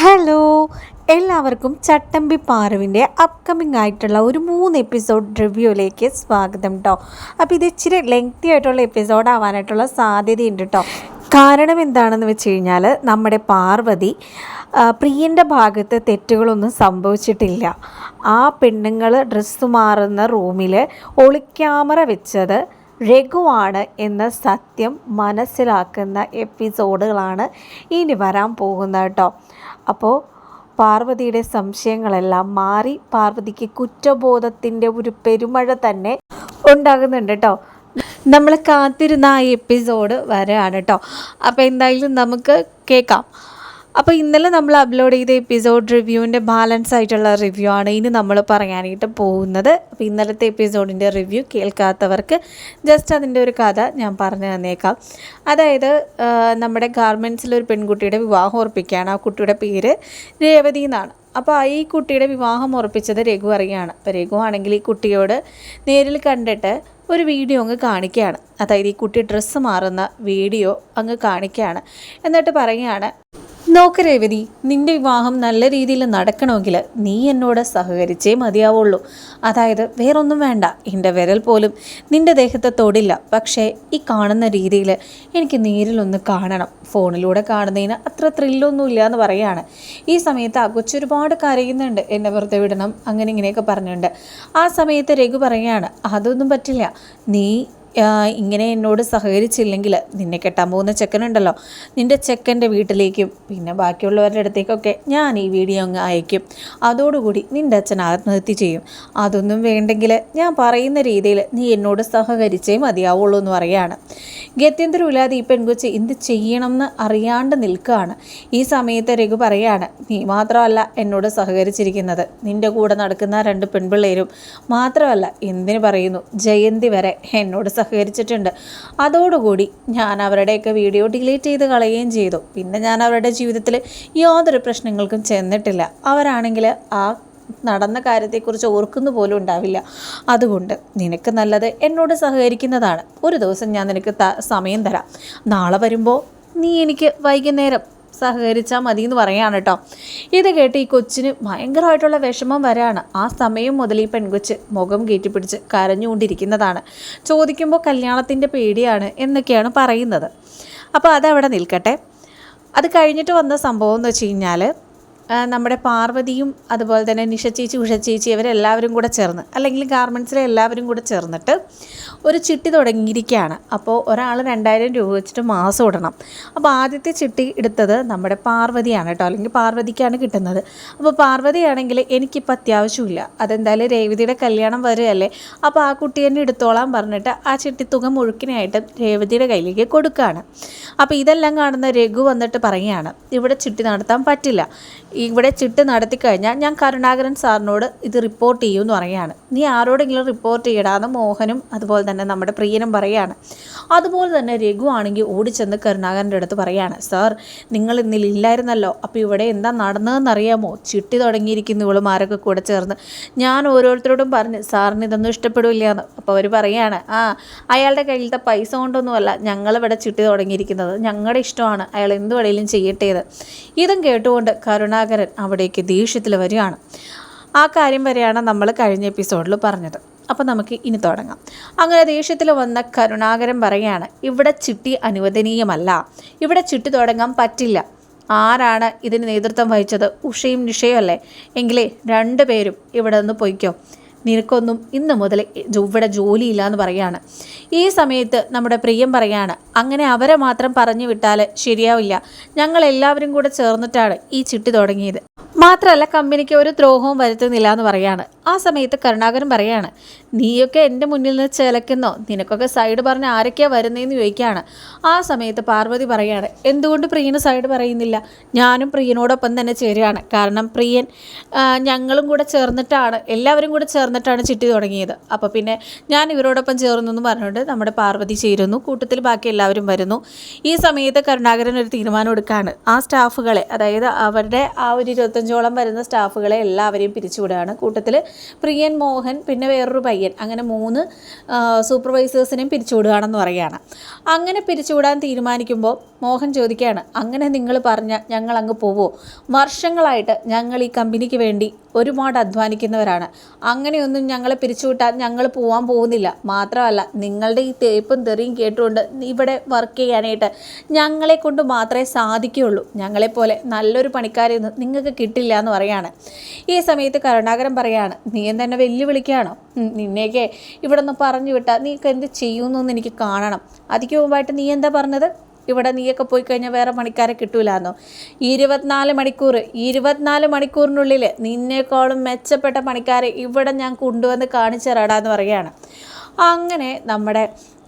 Hello എല്ലാവർക്കും ചട്ടമ്പി പാറുവിന്റെ upcoming ആയിട്ടുള്ള ഒരു മൂന്ന് എപ്പിസോഡ് റിവ്യൂയിലേക്ക് സ്വാഗതം കേട്ടോ അപ്പോൾ ഇത് ഇച്ചിരി ലെങ്തി ആയിട്ടുള്ള എപ്പിസോഡ് ആവാനായിട്ടുള്ള സാധ്യതയുണ്ട് കേട്ടോ കാരണം എന്താണെന്ന് വെച്ച് കഴിഞ്ഞാൽ നമ്മുടെ പാർവതി പ്രിയന്റെ ഭാഗത്ത് തെറ്റുകളൊന്നും സംഭവിച്ചിട്ടില്ല. ആ പെണ്ണുങ്ങൾ ഡ്രസ്സ് മാറുന്ന റൂമിൽ ഒളിക്യാമറ വെച്ചത് രഘുവാണ് എന്ന സത്യം മനസ്സിലാക്കുന്ന എപ്പിസോഡുകളാണ് ഇനി വരാൻ പോകുന്നത് കേട്ടോ അപ്പോൾ പാർവതിയുടെ സംശയങ്ങളെല്ലാം മാറി പാർവതിക്ക് കുറ്റബോധത്തിന്റെ ഒരു പെരുമഴ തന്നെ ഉണ്ടാകുന്നുണ്ട് കേട്ടോ നമ്മൾ കാത്തിരുന്ന ആ എപ്പിസോഡ് വരെയാണ് കേട്ടോ അപ്പോൾ എന്തായാലും നമുക്ക് കേൾക്കാം. അപ്പോൾ ഇന്നലെ നമ്മൾ അപ്ലോഡ് ചെയ്ത എപ്പിസോഡ് റിവ്യൂവിന്റെ ബാലൻസ് ആയിട്ടുള്ള റിവ്യൂ ആണ് ഇനി നമ്മൾ പറയാനായിട്ട് പോകുന്നത്. അപ്പോൾ ഇന്നലത്തെ എപ്പിസോഡിന്റെ റിവ്യൂ കേൾക്കാത്തവർക്ക് ജസ്റ്റ് അതിന്റെ ഒരു കഥ ഞാൻ പറഞ്ഞു തന്നേക്കാം. അതായത് നമ്മുടെ ഗാർമെന്റ്സിൽ ഒരു പെൺകുട്ടിയുടെ വിവാഹം ഉറപ്പിക്കുകയാണ്. ആ കുട്ടിയുടെ പേര് രേവതി എന്നാണ്. അപ്പോൾ ഈ കുട്ടിയുടെ വിവാഹം ഉറപ്പിച്ചത് രഘു അറിയാണ്. അപ്പോൾ രഘു ആണെങ്കിൽ ഈ കുട്ടിയോട് നേരിൽ കണ്ടിട്ട് ഒരു വീഡിയോ അങ്ങ് കാണിക്കുകയാണ്. അതായത് ഈ കുട്ടി ഡ്രസ്സ് മാറുന്ന വീഡിയോ അങ്ങ് കാണിക്കുകയാണ്. എന്നിട്ട് പറയുകയാണ് നോക്ക് രേവതി നിന്റെ വിവാഹം നല്ല രീതിയിൽ നടക്കണമെങ്കിൽ നീ എന്നോട് സഹകരിച്ചേ മതിയാവുള്ളൂ. അതായത് വേറൊന്നും വേണ്ട. എന്റെ വിരൽ പോലും നിന്റെ ദേഹത്തെ തൊടില്ല. പക്ഷേ ഈ കാണുന്ന രീതിയിൽ എനിക്ക് നേരിലൊന്ന് കാണണം. ഫോണിലൂടെ കാണുന്നതിന് അത്ര ത്രില്ലൊന്നുമില്ല എന്ന് പറയാണ്. ഈ സമയത്ത് ആ കൊച്ചൊരുപാട് കരയുന്നുണ്ട്. എന്നെ വെറുതെ വിടണം. അങ്ങനെ ഇങ്ങനെയൊക്കെ പറഞ്ഞിട്ടുണ്ട് ആ സമയത്ത് രഘു പറയുകയാണ് അതൊന്നും പറ്റില്ല. നീ ഇങ്ങനെ എന്നോട് സഹകരിച്ചില്ലെങ്കിൽ നിന്നെ കെട്ടാൻ പോകുന്ന ചെക്കനുണ്ടല്ലോ. നിന്റെ ചെക്കന്റെ വീട്ടിലേക്കും പിന്നെ ബാക്കിയുള്ളവരുടെ അടുത്തേക്കൊക്കെ ഞാൻ ഈ വീഡിയോ അങ്ങ് അയക്കും. അതോടുകൂടി നിന്റെ അച്ഛൻ ആത്മഹത്യ ചെയ്യും. അതൊന്നും വേണ്ടെങ്കിൽ ഞാൻ പറയുന്ന രീതിയിൽ നീ എന്നോട് സഹകരിച്ചേ മതിയാവുള്ളൂ എന്ന് പറയാണ്. ഗത്യന്തരമില്ലാതെ ഈ പെൺകൊച്ച് എന്ത് ചെയ്യണമെന്ന് അറിയാണ്ട് നിൽക്കുകയാണ്. ഈ സമയത്ത് രഘു പറയാണ് നീ മാത്രമല്ല എന്നോട് സഹകരിച്ചിരിക്കുന്നത്. നിന്റെ കൂടെ നടക്കുന്ന രണ്ട് പെൺപിള്ളേരും മാത്രമല്ല എന്തിനു പറയുന്നു? ജയന്തി വരെ എന്നോട് സഹകരിച്ചിട്ടുണ്ട്. അതോടുകൂടി ഞാൻ അവരുടെയൊക്കെ വീഡിയോ ഡിലീറ്റ് ചെയ്ത് കളയുകയും ചെയ്തു. പിന്നെ ഞാൻ അവരുടെ ജീവിതത്തിൽ യാതൊരു പ്രശ്നങ്ങൾക്കും ചെന്നിട്ടില്ല. അവരാണെങ്കിൽ ആ നടന്ന കാര്യത്തെക്കുറിച്ച് ഓർക്കുന്നു പോലും ഉണ്ടാവില്ല. അതുകൊണ്ട് നിനക്ക് നല്ലത് എന്നോട് സഹകരിക്കുന്നതാണ്. ഒരു ദിവസം ഞാൻ നിനക്ക് സമയം തരാം. നാളെ വരുമ്പോൾ നീ എനിക്ക് വൈകുന്നേരം സഹകരിച്ചാൽ മതി എന്ന് പറയാണ് കേട്ടോ. ഇത് കേട്ട് ഈ കൊച്ചിന് ഭയങ്കരമായിട്ടുള്ള വിഷമം വരാണ്. ആ സമയം മുതൽ ഈ പെൺകൊച്ച് മുഖം കയറ്റിപ്പിടിച്ച് കരഞ്ഞുകൊണ്ടിരിക്കുന്നതാണ്. ചോദിക്കുമ്പോൾ കല്യാണത്തിന്റെ പേടിയാണ് എന്നൊക്കെയാണ് പറയുന്നത്. അപ്പോൾ അതവിടെ നിൽക്കട്ടെ. അത് കഴിഞ്ഞിട്ട് വന്ന സംഭവം എന്ന് വെച്ച് കഴിഞ്ഞാൽ നമ്മുടെ പാർവതിയും അതുപോലെ തന്നെ നിഷ ചേച്ചി ഉഷ ചേച്ചി ഇവരെല്ലാവരും കൂടെ ചേർന്ന് അല്ലെങ്കിൽ ഗാർമെന്റ്സിലെ എല്ലാവരും കൂടെ ചേർന്നിട്ട് ഒരു ചിട്ടി തുടങ്ങിയിരിക്കുകയാണ്. അപ്പോൾ ഒരാൾ രണ്ടായിരം രൂപ വെച്ചിട്ട് മാസം ഇടണം. അപ്പോൾ ആദ്യത്തെ ചിട്ടി എടുത്തത് നമ്മുടെ പാർവതിയാണ് കേട്ടോ അല്ലെങ്കിൽ പാർവതിക്കാണ് കിട്ടുന്നത്. അപ്പോൾ പാർവതിയാണെങ്കിൽ എനിക്കിപ്പോൾ അത്യാവശ്യമില്ല. അതെന്തായാലും രേവതിയുടെ കല്യാണം വരികയല്ലേ. അപ്പോൾ ആ കുട്ടി തന്നെ എടുത്തോളാൻ പറഞ്ഞിട്ട് ആ ചിട്ടി തുക മുഴുക്കിനായിട്ട് രേവതിയുടെ കയ്യിലേക്ക് കൊടുക്കുകയാണ്. അപ്പോൾ ഇതെല്ലാം കാണുന്ന രഘു വന്നിട്ട് പറയുകയാണ് ഇവിടെ ചിട്ടി നടത്താൻ പറ്റില്ല. ഇവിടെ ചിട്ട് നടത്തി കഴിഞ്ഞാൽ ഞാൻ കരുണാകരൻ സാറിനോട് ഇത് റിപ്പോർട്ട് ചെയ്യുമെന്ന് പറയുകയാണ്. നീ ആരോടെങ്കിലും റിപ്പോർട്ട് ചെയ്യടാന്ന് മോഹനും അതുപോലെ തന്നെ നമ്മുടെ പ്രിയനും പറയുകയാണ്. അതുപോലെ തന്നെ രഘു ആണെങ്കിൽ ഓടിച്ചെന്ന് കരുണാകരന്റെ അടുത്ത് പറയുകയാണ്. സാർ നിങ്ങൾ ഇന്നിൽ ഇല്ലായിരുന്നല്ലോ. അപ്പോൾ ഇവിടെ എന്താ നടന്നതെന്ന് അറിയാമോ? ചിട്ടി തുടങ്ങിയിരിക്കുന്നു ഇവളുമാരൊക്കെ കൂടെ ചേർന്ന്. ഞാൻ ഓരോരുത്തരോടും പറഞ്ഞ് സാറിന് ഇതൊന്നും ഇഷ്ടപ്പെടില്ല എന്ന് അപ്പോൾ അവർ പറയുകയാണ് ആ അയാളുടെ കയ്യിലത്തെ പൈസ കൊണ്ടൊന്നുമല്ല ഞങ്ങളിവിടെ ചിട്ടി തുടങ്ങിയിരിക്കുന്നത്. ഞങ്ങളുടെ ഇഷ്ടമാണ്. അയാൾ എന്ത് വേണേലും ചെയ്യട്ടേത് ഇതും കേട്ടുകൊണ്ട് കരുണാകരൻ അവിടേക്ക് ദേഷ്യത്തിൽ വരികയാണ്. ആ കാര്യം വരെയാണ് നമ്മൾ കഴിഞ്ഞ എപ്പിസോഡിൽ പറഞ്ഞത്. അപ്പോൾ നമുക്ക് ഇനി തുടങ്ങാം. അങ്ങനെ ദേഷ്യത്തിൽ വന്ന കരുണാകരൻ പറയുകയാണ് ഇവിടെ ചിട്ടി അനുവദനീയമല്ല. ഇവിടെ ചിട്ടി തുടങ്ങാൻ പറ്റില്ല. ആരാണ് ഇതിന് നേതൃത്വം വഹിച്ചത്? ഉഷയും നിഷയും അല്ലേ? എങ്കിലേ രണ്ടു പേരും ഇവിടെ നിന്ന് പൊയ്ക്കോ. നിനക്കൊന്നും ഇന്ന് മുതൽ ഇവിടെ ജോലിയില്ല എന്ന് പറയാണ്. ഈ സമയത്ത് നമ്മുടെ പ്രിയം പറയാണ് അങ്ങനെ അവരെ മാത്രം പറഞ്ഞു വിട്ടാൽ ശരിയാവില്ല. ഞങ്ങൾ എല്ലാവരും കൂടെ ചേർന്നിട്ടാണ് ഈ ചിട്ടി തുടങ്ങിയത്. മാത്രമല്ല കമ്പനിക്ക് ഒരു ദ്രോഹവും വരുത്തുന്നില്ല എന്ന് പറയാണ്. ആ സമയത്ത് കരുണാകരൻ പറയാണ് നീയൊക്കെ എന്റെ മുന്നിൽ നിന്ന് ചിലക്കുന്നോ നിനക്കൊക്കെ സൈഡ് പറഞ്ഞ് ആരൊക്കെയാണ് വരുന്നതെന്ന് ചോദിക്കുകയാണ് ആ സമയത്ത് പാർവതി പറയാണ് എന്തുകൊണ്ട് പ്രിയന് സൈഡ് പറയുന്നില്ല? ഞാനും പ്രിയനോടൊപ്പം തന്നെ ചേരുകയാണ്. കാരണം പ്രിയൻ ഞങ്ങളും കൂടെ ചേർന്നിട്ടാണ് എല്ലാവരും കൂടെ ചേർന്നിട്ടാണ് ചിട്ടി തുടങ്ങിയത്. അപ്പോൾ പിന്നെ ഞാൻ ഇവരോടൊപ്പം ചേർന്നു എന്ന് പറഞ്ഞുകൊണ്ട് നമ്മുടെ പാർവതി ചേരുന്നു. കൂട്ടത്തിൽ ബാക്കി എല്ലാവരും വരുന്നു. ഈ സമയത്ത് കരുണാകരൻ ഒരു തീരുമാനം എടുക്കുകയാണ് ആ സ്റ്റാഫുകളെ അതായത് അവരുടെ ആ ഒരു ഇരുപത്തഞ്ച് ഇരുപത്തഞ്ചോളം വരുന്ന സ്റ്റാഫുകളെ എല്ലാവരെയും പിരിച്ചുവിടുകയാണ്. കൂട്ടത്തിൽ പ്രിയൻ മോഹൻ പിന്നെ വേറൊരു പയ്യൻ. അങ്ങനെ മൂന്ന് സൂപ്പർവൈസേഴ്സിനെയും പിരിച്ചുവിടുകയാണെന്ന് പറയുകയാണ്. അങ്ങനെ പിരിച്ചുവിടാൻ തീരുമാനിക്കുമ്പോൾ മോഹൻ ചോദിക്കുകയാണ് അങ്ങനെ നിങ്ങൾ പറഞ്ഞ ഞങ്ങൾ അങ്ങ് പോവോ? വർഷങ്ങളായിട്ട് ഞങ്ങൾ ഈ കമ്പനിക്ക് വേണ്ടി ഒരുപാട് അധ്വാനിക്കുന്നവരാണ്. അങ്ങനെയൊന്നും ഞങ്ങളെ പിരിച്ചുവിട്ടാൽ ഞങ്ങൾ പോവാൻ പോകുന്നില്ല. മാത്രമല്ല നിങ്ങളുടെ ഈ തേപ്പും തെറിയും കേട്ടുകൊണ്ട് ഇവിടെ വർക്ക് ചെയ്യാനായിട്ട് ഞങ്ങളെ കൊണ്ട് മാത്രമേ സാധിക്കുകയുള്ളൂ. ഞങ്ങളെപ്പോലെ നല്ലൊരു പണിക്കാരെയൊന്നും നിങ്ങൾക്ക് കിട്ടില്ല എന്ന് പറയാണ്. ഈ സമയത്ത് കരുണാകരൻ പറയാണ് നീ തന്നെ വെല്ലുവിളിക്കുകയാണോ? നിന്നെയൊക്കെ ഇവിടെ നിന്ന് പറഞ്ഞു വിട്ടാൽ നീ എന്ത് ചെയ്യുമെന്നൊന്ന് എനിക്ക് കാണണം. അതിക്ക് മുമ്പായിട്ട് നീ എന്താ പറഞ്ഞത്? ഇവിടെ നീയൊക്കെ പോയി കഴിഞ്ഞാൽ വേറെ പണിക്കാരെ കിട്ടൂലെന്നോ. ഇരുപത്തിനാല് മണിക്കൂർ ഇരുപത്തിനാല് മണിക്കൂറിനുള്ളിൽ നിന്നേക്കാളും മെച്ചപ്പെട്ട പണിക്കാരെ ഇവിടെ ഞാൻ കൊണ്ടുവന്ന് കാണിച്ചു തരാടാന്ന് പറയുകയാണ്. അങ്ങനെ നമ്മുടെ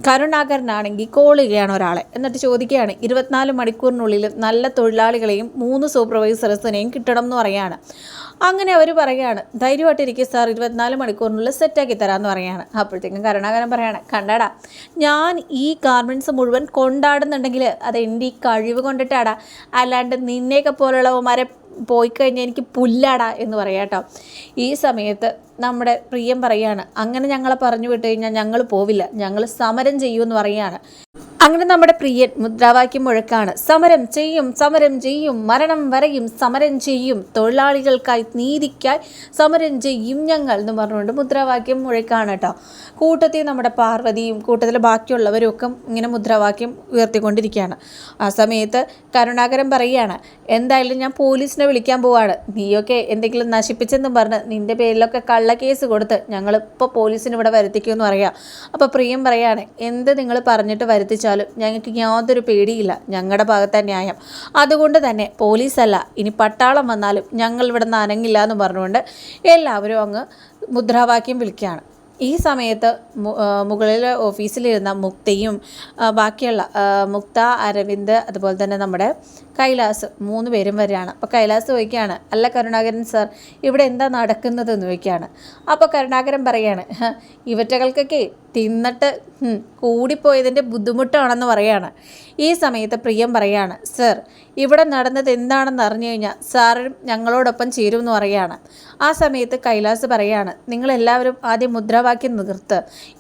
കരുണാകരനാണെങ്കിൽ കോൾ ചെയ്യുകയാണ് ഒരാളെ. എന്നിട്ട് ചോദിക്കുകയാണ് ഇരുപത്തിനാല് മണിക്കൂറിനുള്ളിൽ നല്ല തൊഴിലാളികളെയും മൂന്ന് സൂപ്പർവൈസേഴ്സിനെയും കിട്ടണം എന്ന് പറയുകയാണ് അങ്ങനെ അവർ പറയുകയാണ് ധൈര്യമായിട്ടിരിക്കും സാർ ഇരുപത്തിനാല് മണിക്കൂറിനുള്ളിൽ സെറ്റാക്കി തരാമെന്ന് പറയുകയാണ് അപ്പോഴത്തേക്കും കരുണാകരൻ പറയാണ് കണ്ടാടാ ഞാൻ ഈ ഗാർമെന്റ്സ് മുഴുവൻ കൊണ്ടാടുന്നുണ്ടെങ്കിൽ അത് എന്റെ ഈ കഴിവ് കൊണ്ടിട്ടാടാ. അല്ലാണ്ട് നിന്നെയൊക്കെ പോലുള്ളവന്മാരെ പോയി കഴിഞ്ഞാൽ എനിക്ക് പുല്ലാടാ എന്ന് പറയാം കേട്ടോ. ഈ സമയത്ത് നമ്മുടെ പ്രിയം പറയാണ് അങ്ങനെ ഞങ്ങളെ പറഞ്ഞു വിട്ട് കഴിഞ്ഞാൽ ഞങ്ങൾ പോവില്ല ഞങ്ങൾ സമരം ചെയ്യുമെന്ന് പറയുകയാണ് അങ്ങനെ നമ്മുടെ പ്രിയൻ മുദ്രാവാക്യം മുഴക്കാണ്. സമരം ചെയ്യും സമരം ചെയ്യും മരണം വരെയും സമരം ചെയ്യും. തൊഴിലാളികൾക്കായി നീതിക്കായി സമരം ചെയ്യും ഞങ്ങൾ എന്ന് പറഞ്ഞുകൊണ്ട് മുദ്രാവാക്യം മുഴക്കാണ് കേട്ടോ. കൂട്ടത്തിൽ നമ്മുടെ പാർവതിയും കൂട്ടത്തിൽ ബാക്കിയുള്ളവരും ഒക്കെ ഇങ്ങനെ മുദ്രാവാക്യം ഉയർത്തിക്കൊണ്ടിരിക്കുകയാണ്. ആ സമയത്ത് കരുണാകരൻ പറയുകയാണ് എന്തായാലും ഞാൻ പോലീസിനെ വിളിക്കാൻ പോവാണ്. നീയൊക്കെ എന്തെങ്കിലും നശിപ്പിച്ചെന്നും പറഞ്ഞ് നിന്റെ പേരിലൊക്കെ കള്ളക്കേസ് കൊടുത്ത് ഞങ്ങളിപ്പോൾ പോലീസിന് ഇവിടെ വരുത്തിക്കുമെന്ന് പറയാം. അപ്പോൾ പ്രിയം പറയുകയാണ് എന്ത് നിങ്ങൾ പറഞ്ഞിട്ട് വരുത്തിച്ചാൽ വെച്ചാലും ഞങ്ങൾക്ക് യാതൊരു പേടിയില്ല. ഞങ്ങളുടെ ഭാഗത്തെ ന്യായം. അതുകൊണ്ട് തന്നെ പോലീസല്ല ഇനി പട്ടാളം വന്നാലും ഞങ്ങൾ ഇവിടെ നിന്ന് അനങ്ങില്ല എന്ന് പറഞ്ഞുകൊണ്ട് എല്ലാവരും അങ്ങ് മുദ്രാവാക്യം വിളിക്കുകയാണ്. ഈ സമയത്ത് മുകളിൽ ഓഫീസിലിരുന്ന മുക്തയും ബാക്കിയുള്ള മുക്ത അരവിന്ദ് അതുപോലെ തന്നെ നമ്മുടെ കൈലാസ് മൂന്ന് പേരും വരികയാണ്. അപ്പോൾ കൈലാസ് ചോദിക്കുകയാണ് അല്ല കരുണാകരൻ സാർ ഇവിടെ എന്താ നടക്കുന്നത്? എന്ന് ചോദിക്കുകയാണ്. അപ്പോൾ കരുണാകരൻ പറയുകയാണ് ഇവറ്റകൾക്കൊക്കെ തിന്നിട്ട് കൂടിപ്പോയതിന്റെ ബുദ്ധിമുട്ടാണെന്ന് പറയാണ്. ഈ സമയത്ത് പ്രിയം പറയാണ് സർ ഇവിടെ നടന്നത് എന്താണെന്ന് അറിഞ്ഞു കഴിഞ്ഞാൽ സാറും ഞങ്ങളോടൊപ്പം ചേരുമെന്ന് പറയാണ്. ആ സമയത്ത് കൈലാസ് പറയാണ് നിങ്ങളെല്ലാവരും ആദ്യം മുദ്രാവാക്യം നിർത്ത്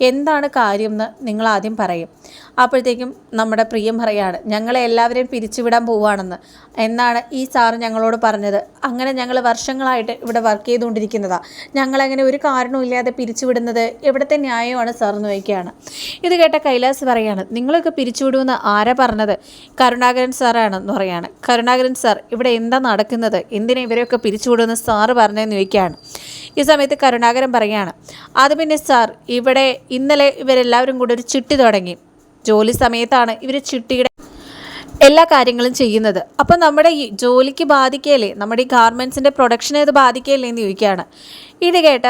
എന്താണ് കാര്യം എന്ന് നിങ്ങൾ ആദ്യം പറയും. അപ്പോഴത്തേക്കും നമ്മുടെ പ്രിയം പറയാണ് ഞങ്ങളെ എല്ലാവരെയും പിരിച്ചുവിടാൻ പോവുകയാണെന്ന്. എന്നാണ് ഈ സാർ ഞങ്ങളോട് പറഞ്ഞത്. അങ്ങനെ ഞങ്ങൾ വർഷങ്ങളായിട്ട് ഇവിടെ വർക്ക് ചെയ്തുകൊണ്ടിരിക്കുന്നതാണ് ഞങ്ങളങ്ങനെ ഒരു കാരണവും ഇല്ലാതെ പിരിച്ചുവിടുന്നത് എവിടുത്തെ ന്യായമാണ് സാർ എന്ന് വയ്ക്കുകയാണ്. ഇത് കേട്ട കൈലാസ് പറയാണ് നിങ്ങളൊക്കെ പിരിച്ചുവിടുമെന്ന് ആരാ പറഞ്ഞത്? കരുണാകരൻ സാറാണെന്ന് പറയാണ്. കരുണാകരൻ സാർ ഇവിടെ എന്താ നടക്കുന്നത്? എന്തിനാ ഇവരെയൊക്കെ പിരിച്ചുവിടുമെന്ന് സാറ് പറഞ്ഞതെന്ന് ചോദിക്കുകയാണ്. ഈ സമയത്ത് കരുണാകരൻ പറയാണ് അത് പിന്നെ സാർ ഇവിടെ ഇന്നലെ ഇവരെല്ലാവരും കൂടി ഒരു ചിട്ടി തുടങ്ങി. ജോലി സമയത്താണ് ഇവർ ചിട്ടിയുടെ എല്ലാ കാര്യങ്ങളും ചെയ്യുന്നത്. അപ്പം നമ്മുടെ ഈ ജോലിക്ക് ബാധിക്കുകയല്ലേ? നമ്മുടെ ഈ ഗാർമെൻസിന്റെ പ്രൊഡക്ഷനെ ഇത് ബാധിക്കുകയല്ലേ? എന്ന് ചോദിക്കുകയാണ്. ഇത് കേട്ട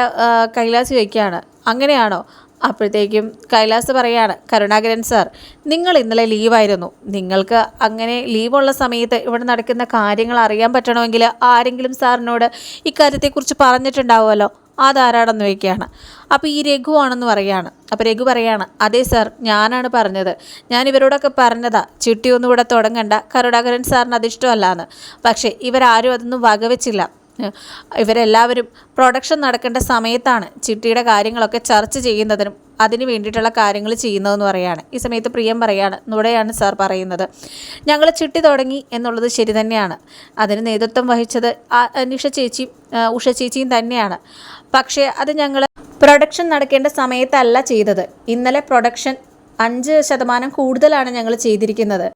കൈലാസ് ചോദിക്കുകയാണ് അങ്ങനെയാണോ? അപ്പോഴത്തേക്കും കൈലാസ് പറയാണ് കരുണാകരൻ സാർ നിങ്ങൾ ഇന്നലെ ലീവായിരുന്നു. നിങ്ങൾക്ക് അങ്ങനെ ലീവുള്ള സമയത്ത് ഇവിടെ നടക്കുന്ന കാര്യങ്ങൾ അറിയാൻ പറ്റണമെങ്കിൽ ആരെങ്കിലും സാറിനോട് ഇക്കാര്യത്തെക്കുറിച്ച് പറഞ്ഞിട്ടുണ്ടാവുമല്ലോ. അതാരാണെന്ന് വയ്ക്കുകയാണ് അപ്പോൾ ഈ രഘു ആണെന്ന് പറയാണ്. അപ്പോൾ രഘു പറയാണ് അതെ സാർ ഞാനാണ് പറഞ്ഞത്. ഞാൻ ഇവരോടൊക്കെ പറഞ്ഞതാ. ചിട്ടിയൊന്നും ഇവിടെ തുടങ്ങണ്ട. കരുണാകരൻ സാറിന് അതിഷ്ടമല്ലാന്ന്. പക്ഷേ ഇവരാരും അതൊന്നും വകവെച്ചില്ല. ഇവരെല്ലാവരും പ്രൊഡക്ഷൻ നടക്കേണ്ട സമയത്താണ് ചിട്ടിയുടെ കാര്യങ്ങളൊക്കെ ചർച്ച ചെയ്യുന്നതിനും അതിന് വേണ്ടിയിട്ടുള്ള കാര്യങ്ങൾ ചെയ്യുന്നതെന്ന് പറയാണ്. ഈ സമയത്ത് പ്രിയം പറയാണ് നുടയാണ് സാർ പറയുന്നത്. ഞങ്ങൾ ചിട്ടി തുടങ്ങി എന്നുള്ളത് ശരി തന്നെയാണ്. അതിന് നേതൃത്വം വഹിച്ചത് നിഷ ചേച്ചിയും ഉഷ ചേച്ചിയും തന്നെയാണ്. പക്ഷേ അത് ഞങ്ങൾ പ്രൊഡക്ഷൻ നടക്കേണ്ട സമയത്തല്ല ചെയ്തത്. ഇന്നലെ പ്രൊഡക്ഷൻ അഞ്ച് ശതമാനം കൂടുതലാണ് ഞങ്ങൾ ചെയ്തിരിക്കുന്നത്.